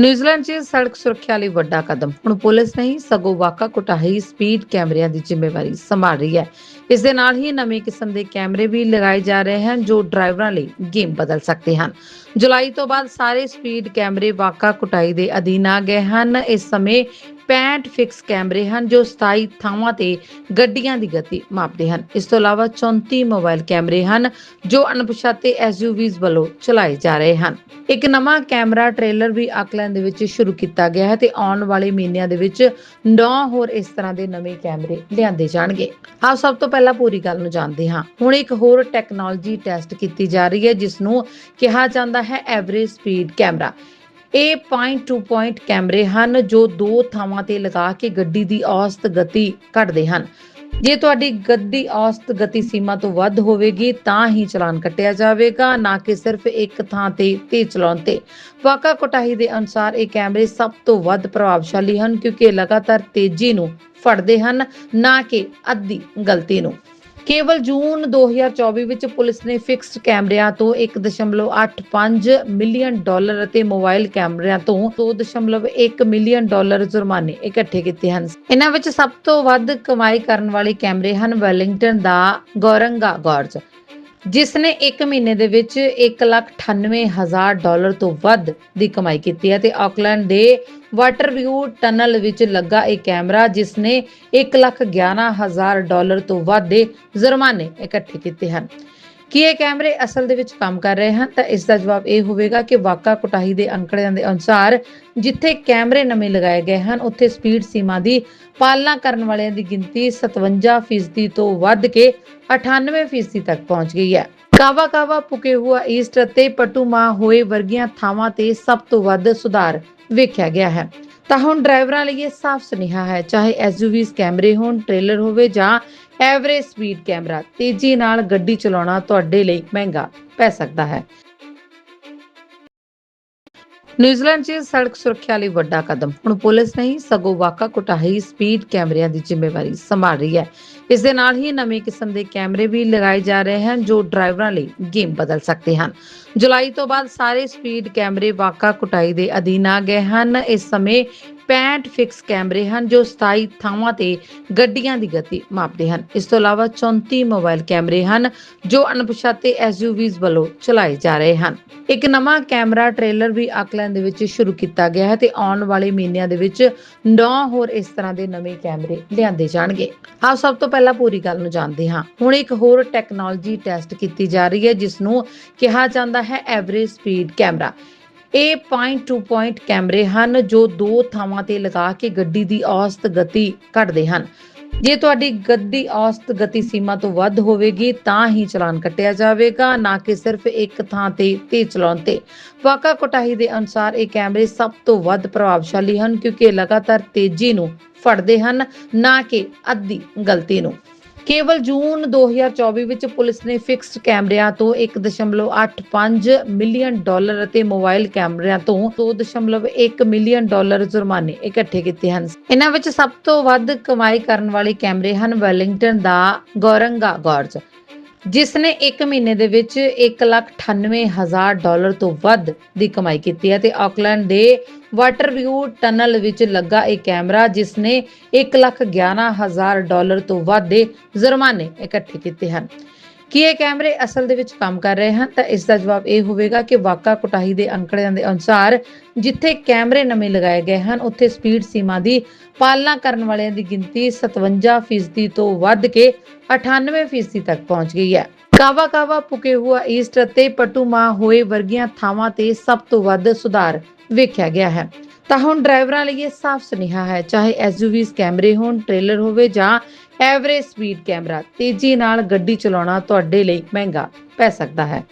ਨਿਊਜ਼ੀਲੈਂਡ 'ਚ ਸੜਕ ਸੁਰੱਖਿਆ ਲਈ ਵੱਡਾ ਕਦਮ। ਹੁਣ ਪੁਲਿਸ ਨਹੀਂ ਸਗੋਂ ਵਾਕਾ ਕੁਟਾਹੀ ਸਪੀਡ ਕੈਮਰਿਆਂ ਦੀ ਜ਼ਿੰਮੇਵਾਰੀ ਸੰਭਾਲ ਰਹੀ ਹੈ। ਇਸ ਦੇ ਨਾਲ ਹੀ ਨਵੇਂ ਕਿਸਮ ਦੇ ਕੈਮਰੇ ਵੀ ਲਗਾਏ ਜਾ ਰਹੇ ਹਨ, ਜੋ ਡਰਾਈਵਰਾਂ ਲਈ ਗੇਮ ਬਦਲ ਸਕਦੇ ਹਨ। ਜੁਲਾਈ ਤੋਂ ਬਾਅਦ ਸਾਰੇ ਸਪੀਡ ਕੈਮਰੇ ਵਾਕਾ ਕੁਟਾਈ ਦੇ ਅਧੀਨ ਆ ਗਏ ਹਨ। ਇਸ ਸਮੇਂ 65 ਫਿਕਸ ਕੈਮਰੇ ਹਨ ਜੋ 27 ਥਾਵਾਂ ਤੇ ਗੱਡੀਆਂ ਦੀ ਗਤੀ ਮਾਪਦੇ ਹਨ। ਇਸ ਤੋਂ ਇਲਾਵਾ 34 ਮੋਬਾਈਲ ਕੈਮਰੇ ਹਨ ਜੋ ਅਣਪਛਾਤੇ ਐਸਯੂਵੀਜ਼ ਵੱਲੋਂ ਚਲਾਏ ਜਾ ਰਹੇ ਹਨ। ਇੱਕ ਨਵਾਂ ਕੈਮਰਾ ਟ੍ਰੇਲਰ ਵੀ ਆਕਲੈਂਡ ਦੇ ਵਿੱਚ ਸ਼ੁਰੂ ਕੀਤਾ ਗਿਆ ਹੈ ਤੇ ਆਉਣ ਵਾਲੇ ਮਹੀਨਿਆਂ ਦੇ ਵਿੱਚ 9 ਹੋਰ ਇਸ ਤਰ੍ਹਾਂ ਦੇ ਨਵੇਂ ਕੈਮਰੇ ਲਿਆਂਦੇ ਜਾਣਗੇ। ਆਓ ਸਭ ਤੋਂ ਪਹਿਲਾਂ ਪੂਰੀ ਗੱਲ ਨੂੰ ਜਾਣਦੇ ਹਾਂ। ਹੁਣ ਇੱਕ ਹੋਰ ਟੈਕਨੋਲੋਜੀ ਟੈਸਟ ਕੀਤੀ ਜਾ ਰਹੀ ਹੈ ਜਿਸ ਨੂੰ ਕਿਹਾ ਜਾਂਦਾ ਹੈ ਐਵਰੇਜ ਸਪੀਡ ਕੈਮਰਾ। ਇਹ ਪੁਆਇੰਟ ਟੂ ਪੁਆਇੰਟ ਕੈਮਰੇ ਹਨ ਜੋ ਦੋ ਥਾਵਾਂ ਤੇ ਲਗਾ ਕੇ ਗੱਡੀ ਦੀ ਔਸਤ ਗਤੀ ਕੱਢਦੇ ਹਨ। ਜੇ ਤੁਹਾਡੀ ਗੱਡੀ ਔਸਤ ਗਤੀ ਸੀਮਾ ਤੋਂ ਵੱਧ ਹੋਵੇਗੀ, ਤਾਂ ਹੀ ਚਲਾਨ ਕੱਟਿਆ ਜਾਵੇਗਾ, ਨਾ ਕਿ ਸਿਰਫ ਇੱਕ ਥਾਂ ਤੇ ਤੇਜ਼ ਚਲਾਉਣ ਤੇ। ਵਾਕਾ ਕੋਟਾਹੀ ਦੇ ਅਨੁਸਾਰ ਇਹ ਕੈਮਰੇ ਸਭ ਤੋਂ ਵੱਧ ਪ੍ਰਭਾਵਸ਼ਾਲੀ ਹਨ, ਕਿਉਂਕਿ ਇਹ ਲਗਾਤਾਰ ਤੇਜ਼ੀ ਨੂੰ ਫੜਦੇ ਹਨ, ਨਾ ਕਿ ਅੱਧੀ ਗਲਤੀ ਨੂੰ। ਕੇਵਲ ਜੂਨ 2024 ਵਿੱਚ ਪੁਲਿਸ ਨੇ ਫਿਕਸਡ ਕੈਮਰਿਆਂ ਤੋਂ 1.85 ਮਿਲੀਅਨ ਡਾਲਰ ਅਤੇ ਮੋਬਾਈਲ ਕੈਮਰਿਆਂ ਤੋਂ 2.1 ਮਿਲੀਅਨ ਡਾਲਰ ਜੁਰਮਾਨੇ ਇਕੱਠੇ ਕੀਤੇ ਹਨ। ਇਹਨਾਂ ਵਿੱਚ ਸਭ ਤੋਂ ਵੱਧ ਕਮਾਈ ਕਰਨ ਵਾਲੇ ਕੈਮਰੇ ਹਨ ਵੈਲਿੰਗਟਨ ਦਾ ਗੋਰੰਗਾ ਗੌਰਜ। ਜਿਸ ਨੇ 1 ਮਹੀਨੇ ਦੇ ਵਿੱਚ 1,98,000 ਡਾਲਰ ਤੋਂ ਵੱਧ ਦੀ ਕਮਾਈ ਕੀਤੀ ਹੈ ਤੇ ਆਕਲੈਂਡ ਦੇ ਵਾਟਰਵਿਊ ਟਨਲ ਵਿੱਚ ਲੱਗਾ ਇਹ ਕੈਮਰਾ ਜਿਸ ਨੇ 1,11,000 ਡਾਲਰ ਤੋਂ ਵੱਧ ਦੇ ਜੁਰਮਾਨੇ ਇਕੱਠੇ ਕੀਤੇ ਹਨ। ਕੀ ਇਹ ਕੈਮਰੇ ਅਸਲ ਦੇ ਵਿੱਚ ਕੰਮ ਕਰ ਰਹੇ ਹਨ, ਤਾਂ ਇਸ ਦਾ ਜਵਾਬ ਇਹ ਹੋਵੇਗਾ ਕਿ ਵਾਕਾ ਕੁਟਾਹੀ ਦੇ ਅੰਕੜਿਆਂ ਦੇ ਅਨੁਸਾਰ ਜਿੱਥੇ ਕੈਮਰੇ ਨਵੇਂ ਲਗਾਏ ਗਏ ਹਨ, ਉੱਥੇ ਸਪੀਡ ਸੀਮਾ ਦੀ ਪਾਲਣਾ ਕਰਨ ਵਾਲਿਆਂ ਦੀ ਗਿਣਤੀ 57% ਤੋਂ ਵੱਧ ਕੇ 98% ਤੱਕ ਪਹੁੰਚ ਗਈ ਹੈ। ਕਾਵਾ ਕਾਵਾ ਪੁਕੇ ਹੁਆ ਈਸਟ ਅਤੇ ਪਟੂਮਾ ਹੋਏ ਵਰਗੀਆਂ ਥਾਵਾਂ ਤੇ ਸਭ ਤੋਂ ਵੱਧ ਸੁਧਾਰ ਵੇਖਿਆ ਗਿਆ ਹੈ। ਤਾਂ ਹੁਣ ਡਰਾਈਵਰਾਂ ਲਈ ਇਹ ਸਾਫ਼ ਸੁਨੇਹਾ ਹੈ, ਚਾਹੇ ਐਸਯੂਵੀਜ਼ ਕੈਮਰੇ ਹੋਣ, ਟ੍ਰੇਲਰ ਹੋਵੇ ਜਾਂ ਐਵਰੇਜ ਸਪੀਡ ਕੈਮਰਾ, ਤੇਜ਼ੀ ਨਾਲ ਗੱਡੀ ਚਲਾਉਣਾ ਤੁਹਾਡੇ ਲਈ ਮਹਿੰਗਾ ਪੈ ਸਕਦਾ ਹੈ। ਨਿਊਜ਼ੀਲੈਂਡ 'ਚ ਸੜਕ ਸੁਰੱਖਿਆ ਲਈ ਵੱਡਾ ਕਦਮ। ਹੁਣ ਪੁਲਿਸ ਨਹੀਂ ਸਗੋਂ ਵਾਕਾ ਕੁਟਾਹੀ ਸਪੀਡ ਕੈਮਰਿਆਂ ਦੀ ਜ਼ਿੰਮੇਵਾਰੀ ਸੰਭਾਲ ਰਹੀ ਹੈ। ਇਸ ਦੇ ਨਾਲ ਹੀ ਨਵੇਂ ਕਿਸਮ ਦੇ ਕੈਮਰੇ ਵੀ ਲਗਾਏ ਜਾ ਰਹੇ ਹਨ, ਜੋ ਡਰਾਈਵਰਾਂ ਲਈ ਗੇਮ ਬਦਲ ਸਕਦੇ ਹਨ। ਜੁਲਾਈ ਤੋਂ ਬਾਅਦ ਸਾਰੇ ਸਪੀਡ ਕੈਮਰੇ ਵਾਕਾ ਕੁਟਾਈ ਦੇ ਅਧੀਨ ਆ ਗਏ ਹਨ। ਇਸ ਸਮੇਂ 65 ਫਿਕਸ ਕੈਮਰੇ ਹਨ ਜੋ 27 ਥਾਵਾਂ ਤੇ ਗੱਡੀਆਂ ਦੀ ਗਤੀ ਮਾਪਦੇ ਹਨ। ਇਸ ਤੋਂ ਇਲਾਵਾ 34 ਮੋਬਾਈਲ ਕੈਮਰੇ ਹਨ ਜੋ ਅਣਪਛਾਤੇ ਐਸਯੂਵੀਜ਼ ਵੱਲੋਂ ਚਲਾਏ ਜਾ ਰਹੇ ਹਨ। ਇੱਕ ਨਵਾਂ ਕੈਮਰਾ ਟ੍ਰੇਲਰ ਵੀ ਆਕਲੈਂਡ ਦੇ ਵਿੱਚ ਸ਼ੁਰੂ ਕੀਤਾ ਗਿਆ ਹੈ ਤੇ ਆਉਣ ਵਾਲੇ ਮਹੀਨਿਆਂ ਦੇ ਵਿੱਚ 9 ਹੋਰ ਇਸ ਤਰ੍ਹਾਂ ਦੇ ਨਵੇਂ ਕੈਮਰੇ ਲਿਆਂਦੇ ਜਾਣਗੇ। ਆਓ ਸਭ ਤੋਂ ਪਹਿਲਾਂ ਪੂਰੀ ਗੱਲ ਨੂੰ ਜਾਣਦੇ ਹਾਂ। ਹੁਣ ਇੱਕ ਹੋਰ ਟੈਕਨੋਲੋਜੀ ਟੈਸਟ ਕੀਤੀ ਜਾ ਰਹੀ ਹੈ ਜਿਸ ਨੂੰ ਕਿਹਾ ਜਾਂਦਾ ਹੈ ਐਵਰੇਜ ਸਪੀਡ ਕੈਮਰਾ। ਇਹ ਪੁਆਇੰਟ ਟੂ ਪੁਆਇੰਟ ਕੈਮਰੇ ਹਨ ਜੋ ਦੋ ਥਾਵਾਂ ਤੇ ਲਗਾ ਕੇ ਗੱਡੀ ਦੀ ਔਸਤ ਗਤੀ ਕੱਢਦੇ ਹਨ। ਜੇ ਤੁਹਾਡੀ ਗੱਡੀ ਔਸਤ ਗਤੀ ਸੀਮਾ ਤੋਂ ਵੱਧ ਹੋਵੇਗੀ, ਤਾਂ ਹੀ ਚਲਾਨ ਕੱਟਿਆ ਜਾਵੇਗਾ, ਨਾ ਕਿ ਸਿਰਫ ਇੱਕ ਥਾਂ ਤੇ ਤੇਜ਼ ਚਲਾਉਣ ਤੇ। ਵਾਕਾ ਕੋਟਾਹੀ ਦੇ ਅਨੁਸਾਰ ਇਹ ਕੈਮਰੇ ਸਭ ਤੋਂ ਵੱਧ ਪ੍ਰਭਾਵਸ਼ਾਲੀ ਹਨ, ਕਿਉਂਕਿ ਇਹ ਲਗਾਤਾਰ ਤੇਜ਼ੀ ਨੂੰ ਫੜਦੇ ਹਨ, ਨਾ ਕਿ ਅੱਧੀ ਗਲਤੀ ਨੂੰ। ਕੇਵਲ ਜੂਨ 2024 ਵਿੱਚ ਪੁਲਿਸ ਨੇ ਫਿਕਸਡ ਕੈਮਰਿਆਂ ਤੋਂ 1.85 ਮਿਲੀਅਨ ਡਾਲਰ ਅਤੇ ਮੋਬਾਈਲ ਕੈਮਰਿਆਂ ਤੋਂ 2.1 ਮਿਲੀਅਨ ਡਾਲਰ ਜੁਰਮਾਨੇ ਇਕੱਠੇ ਕੀਤੇ ਹਨ। ਇਹਨਾਂ ਵਿੱਚ ਸਭ ਤੋਂ ਵੱਧ ਕਮਾਈ ਕਰਨ ਵਾਲੇ ਕੈਮਰੇ ਹਨ ਵੈਲਿੰਗਟਨ ਦਾ ਗੋਰੰਗਾ ਗੌਰਜ ਜਿਸ ਨੇ 1 ਮਹੀਨੇ ਦੇ ਵਿੱਚ 1,98,000 ਡਾਲਰ ਤੋਂ ਵੱਧ ਦੀ ਕਮਾਈ ਕੀਤੀ ਹੈ ਤੇ ਆਕਲੈਂਡ ਦੇ ਵਾਟਰਵਿਊ ਟਨਲ ਵਿੱਚ ਲੱਗਾ ਇਹ ਕੈਮਰਾ ਜਿਸ ਨੇ 1,11,000 ਡਾਲਰ ਤੋਂ ਵੱਧ ਦੇ ਜੁਰਮਾਨੇ ਇਕੱਠੇ ਕੀਤੇ ਹਨ। ਕੀ ਇਹ ਕੈਮਰੇ ਅਸਲ ਦੇ ਵਿੱਚ ਕੰਮ ਕਰ ਰਹੇ ਹਨ? ਤਾਂ ਇਸ ਦਾ ਜਵਾਬ ਇਹ ਹੋਵੇਗਾ ਕਿ ਵਾਕਾ ਕੁਟਾਹੀ ਦੇ ਅੰਕੜਿਆਂ ਦੇ ਅਨੁਸਾਰ ਜਿੱਥੇ ਕੈਮਰੇ ਨਵੇਂ ਲਗਾਏ ਗਏ ਹਨ ਉੱਥੇ ਸਪੀਡ ਸੀਮਾ ਦੀ ਪਾਲਣਾ ਕਰਨ ਵਾਲਿਆਂ ਦੀ ਗਿਣਤੀ 57% ਤੋਂ ਵੱਧ ਕੇ 98% ਤੱਕ ਪਹੁੰਚ ਗਈ ਹੈ। ਕਾਵਾ ਕਾਵਾ ਪੁਕੇ ਹੁਆ ਈਸਟ ਅਤੇ ਪਟੂਮਾ ਹੋਏ ਵਰਗੀਆਂ ਥਾਵਾਂ ਤੇ ਸਭ ਤੋਂ ਵੱਧ ਸੁਧਾਰ ਵੇਖਿਆ ਗਿਆ ਹੈ। ਤਾਂ ਹੁਣ ਡਰਾਈਵਰਾਂ ਲਈ ਇਹ ਸਾਫ਼ ਸੁਨੇਹਾ ਹੈ, ਚਾਹੇ ਐਸਯੂਵੀਜ਼ ਕੈਮਰੇ ਹੋਣ, ਟ੍ਰੇਲਰ ਹੋਵੇ ਜਾਂ ਐਵਰੇਜ ਸਪੀਡ ਕੈਮਰਾ, ਤੇਜ਼ੀ ਨਾਲ ਗੱਡੀ ਚਲਾਉਣਾ ਤੁਹਾਡੇ ਲਈ ਮਹਿੰਗਾ ਪੈ ਸਕਦਾ ਹੈ।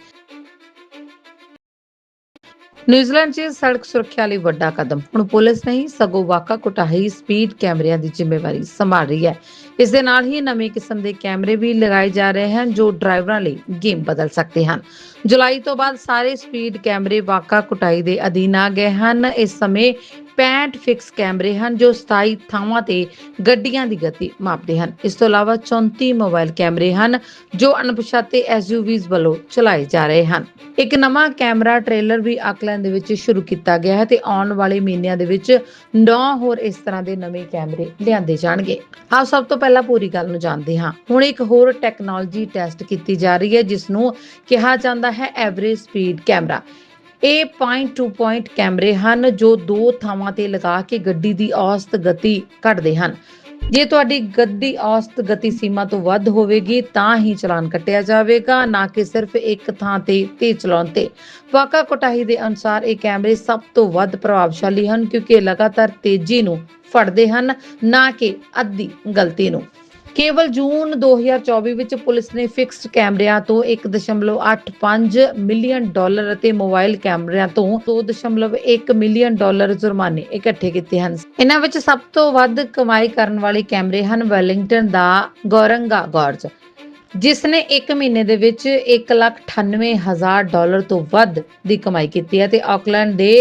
ਨਿਊਜ਼ੀਲੈਂਡ 'ਚ ਸੜਕ ਸੁਰੱਖਿਆ ਲਈ ਵੱਡਾ ਕਦਮ। ਹੁਣ ਪੁਲਿਸ ਨਹੀਂ ਸਗੋਂ ਵਾਕਾ ਕੁਟਾਹੀ ਸਪੀਡ ਕੈਮਰਿਆਂ ਦੀ ਜ਼ਿੰਮੇਵਾਰੀ ਸੰਭਾਲ ਰਹੀ ਹੈ। ਇਸ ਦੇ ਨਾਲ ਹੀ ਨਵੇਂ ਕਿਸਮ ਦੇ ਕੈਮਰੇ ਵੀ ਲਗਾਏ ਜਾ ਰਹੇ ਹਨ, ਜੋ ਡਰਾਈਵਰਾਂ ਲਈ ਗੇਮ ਬਦਲ ਸਕਦੇ ਹਨ। ਜੁਲਾਈ ਤੋਂ ਬਾਅਦ ਸਾਰੇ ਸਪੀਡ ਕੈਮਰੇ ਵਾਕਾ ਕੁਟਾਈ ਦੇ ਅਧੀਨ ਆ ਗਏ ਹਨ। ਇਸ ਸਮੇਂ 65 ਫਿਕਸ ਕੈਮਰੇ ਹਨ ਜੋ 27 ਥਾਵਾਂ ਤੇ ਗੱਡੀਆਂ ਦੀ ਗਤੀ ਮਾਪਦੇ ਹਨ। ਇਸ ਤੋਂ ਇਲਾਵਾ 34 ਮੋਬਾਈਲ ਕੈਮਰੇ ਹਨ ਜੋ ਅਣਪਛਾਤੇ ਐਸਯੂਵੀਜ਼ ਵੱਲੋਂ ਚਲਾਏ ਜਾ ਰਹੇ ਹਨ। ਇੱਕ ਨਵਾਂ ਕੈਮਰਾ ਟ੍ਰੇਲਰ ਵੀ ਆਕਲੈਂਡ ਦੇ ਵਿੱਚ ਸ਼ੁਰੂ ਕੀਤਾ ਗਿਆ ਹੈ ਤੇ ਆਉਣ ਵਾਲੇ ਮਹੀਨਿਆਂ ਦੇ ਵਿੱਚ 9 ਹੋਰ ਇਸ ਤਰ੍ਹਾਂ ਦੇ ਨਵੇਂ ਕੈਮਰੇ ਲਿਆਂਦੇ ਜਾਣਗੇ। ਆਓ ਸਭ ਤੋਂ ਪਹਿਲਾਂ ਪੂਰੀ ਗੱਲ ਨੂੰ ਜਾਣਦੇ ਹਾਂ। ਹੁਣ ਇੱਕ ਹੋਰ ਟੈਕਨੋਲੋਜੀ ਟੈਸਟ ਕੀਤੀ ਜਾ ਰਹੀ ਹੈ ਜਿਸ ਨੂੰ ਕਿਹਾ ਜਾਂਦਾ ਹੈ ਐਵਰੇਜ ਸਪੀਡ ਕੈਮਰਾ। ਇਹ ਪੁਆਇੰਟ ਟੂ ਪੁਆਇੰਟ ਕੈਮਰੇ ਹਨ ਜੋ ਦੋ ਥਾਵਾਂ ਤੇ ਲਗਾ ਕੇ ਗੱਡੀ ਦੀ ਔਸਤ ਗਤੀ ਕੱਢਦੇ ਹਨ। ਜੇ ਤੁਹਾਡੀ ਗੱਡੀ ਔਸਤ ਗਤੀ ਸੀਮਾ ਤੋਂ ਵੱਧ ਹੋਵੇਗੀ, ਤਾਂ ਹੀ ਚਲਾਨ ਕੱਟਿਆ ਜਾਵੇਗਾ, ਨਾ ਕਿ ਸਿਰਫ ਇੱਕ ਥਾਂ ਤੇ ਤੇਜ਼ ਚਲਾਉਣ ਤੇ। ਵਾਕਾ ਕੋਟਾਹੀ ਦੇ ਅਨੁਸਾਰ ਇਹ ਕੈਮਰੇ ਸਭ ਤੋਂ ਵੱਧ ਪ੍ਰਭਾਵਸ਼ਾਲੀ ਹਨ, ਕਿਉਂਕਿ ਇਹ ਲਗਾਤਾਰ ਤੇਜ਼ੀ ਨੂੰ ਫੜਦੇ ਹਨ, ਨਾ ਕਿ ਅੱਧੀ ਗਲਤੀ ਨੂੰ। ਕੇਵਲ ਜੂਨ 2024 ਵਿੱਚ ਪੁਲਿਸ ਨੇ ਫਿਕਸਡ ਕੈਮਰਿਆਂ ਤੋਂ 1.85 ਮਿਲੀਅਨ ਡਾਲਰ ਅਤੇ ਮੋਬਾਈਲ ਕੈਮਰਿਆਂ ਤੋਂ 2.1 ਮਿਲੀਅਨ ਡਾਲਰ ਜੁਰਮਾਨੇ ਇਕੱਠੇ ਕੀਤੇ ਹਨ। ਇਹਨਾਂ ਵਿੱਚ ਸਭ ਤੋਂ ਵੱਧ ਕਮਾਈ ਕਰਨ ਵਾਲੇ ਕੈਮਰੇ ਹਨ ਵੈਲਿੰਗਟਨ ਦਾ ਗੋਰੰਗਾ ਗਾਰਜ। ਜਿਸ ਨੇ 1 ਮਹੀਨੇ ਦੇ ਵਿੱਚ 198000 ਡਾਲਰ ਤੋਂ ਵੱਧ ਦੀ ਕਮਾਈ ਕੀਤੀ ਹੈ ਤੇ ਆਕਲੈਂਡ ਦੇ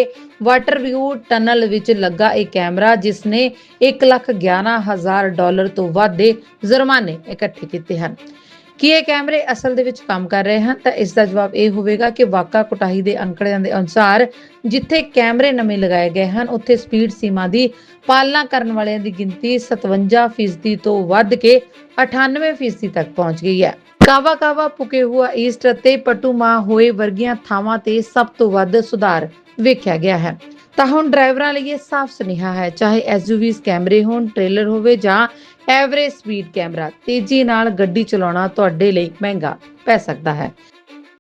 ਵਾਟਰਵਿਊ ਟਨਲ ਵਿੱਚ ਲੱਗਾ ਇਹ ਕੈਮਰਾ ਜਿਸ ਨੇ 111000 ਡਾਲਰ ਤੋਂ ਵੱਧ ਦੇ ਜੁਰਮਾਨੇ ਇਕੱਠੇ ਕੀਤੇ ਹਨ। ਕੀ ਇਹ ਕੈਮਰੇ ਅਸਲ ਦੇ ਵਿੱਚ ਕੰਮ ਕਰ ਰਹੇ ਹਨ, ਤਾਂ ਇਸ ਦਾ ਜਵਾਬ ਇਹ ਹੋਵੇਗਾ ਕਿ ਵਾਕਾ ਕੁਟਾਹੀ ਦੇ ਅੰਕੜਿਆਂ ਦੇ ਅਨੁਸਾਰ ਜਿੱਥੇ ਕੈਮਰੇ ਨਵੇਂ ਲਗਾਏ ਗਏ ਹਨ, ਉੱਥੇ ਸਪੀਡ ਸੀਮਾ ਦੀ ਪਾਲਣਾ ਕਰਨ ਵਾਲਿਆਂ ਦੀ ਗਿਣਤੀ 57% ਤੋਂ ਵੱਧ ਕੇ 98% ਤੱਕ ਪਹੁੰਚ ਗਈ ਹੈ। ਕਾਵਾ ਕਾਵਾ ਪੁਕੇ ਹੁਆ ਈਸਟ ਅਤੇ ਪਟੂਮਾ ਹੋਏ ਵਰਗੀਆਂ ਥਾਵਾਂ ਤੇ ਸਭ ਤੋਂ ਵੱਧ ਸੁਧਾਰ ਵੇਖਿਆ ਗਿਆ ਹੈ। ਤਾਂ ਹੁਣ ਡਰਾਈਵਰਾਂ ਲਈ ਇਹ ਸਾਫ਼ ਸੁਨੇਹਾ ਹੈ, ਚਾਹੇ ਐਸਯੂਵੀਜ਼ ਕੈਮਰੇ ਹੋਣ, ਟ੍ਰੇਲਰ ਹੋਵੇ ਜਾਂ ਐਵਰੇਜ ਸਪੀਡ ਕੈਮਰਾ, ਤੇਜ਼ੀ ਨਾਲ ਗੱਡੀ ਚਲਾਉਣਾ ਤੁਹਾਡੇ ਲਈ ਮਹਿੰਗਾ ਪੈ ਸਕਦਾ ਹੈ।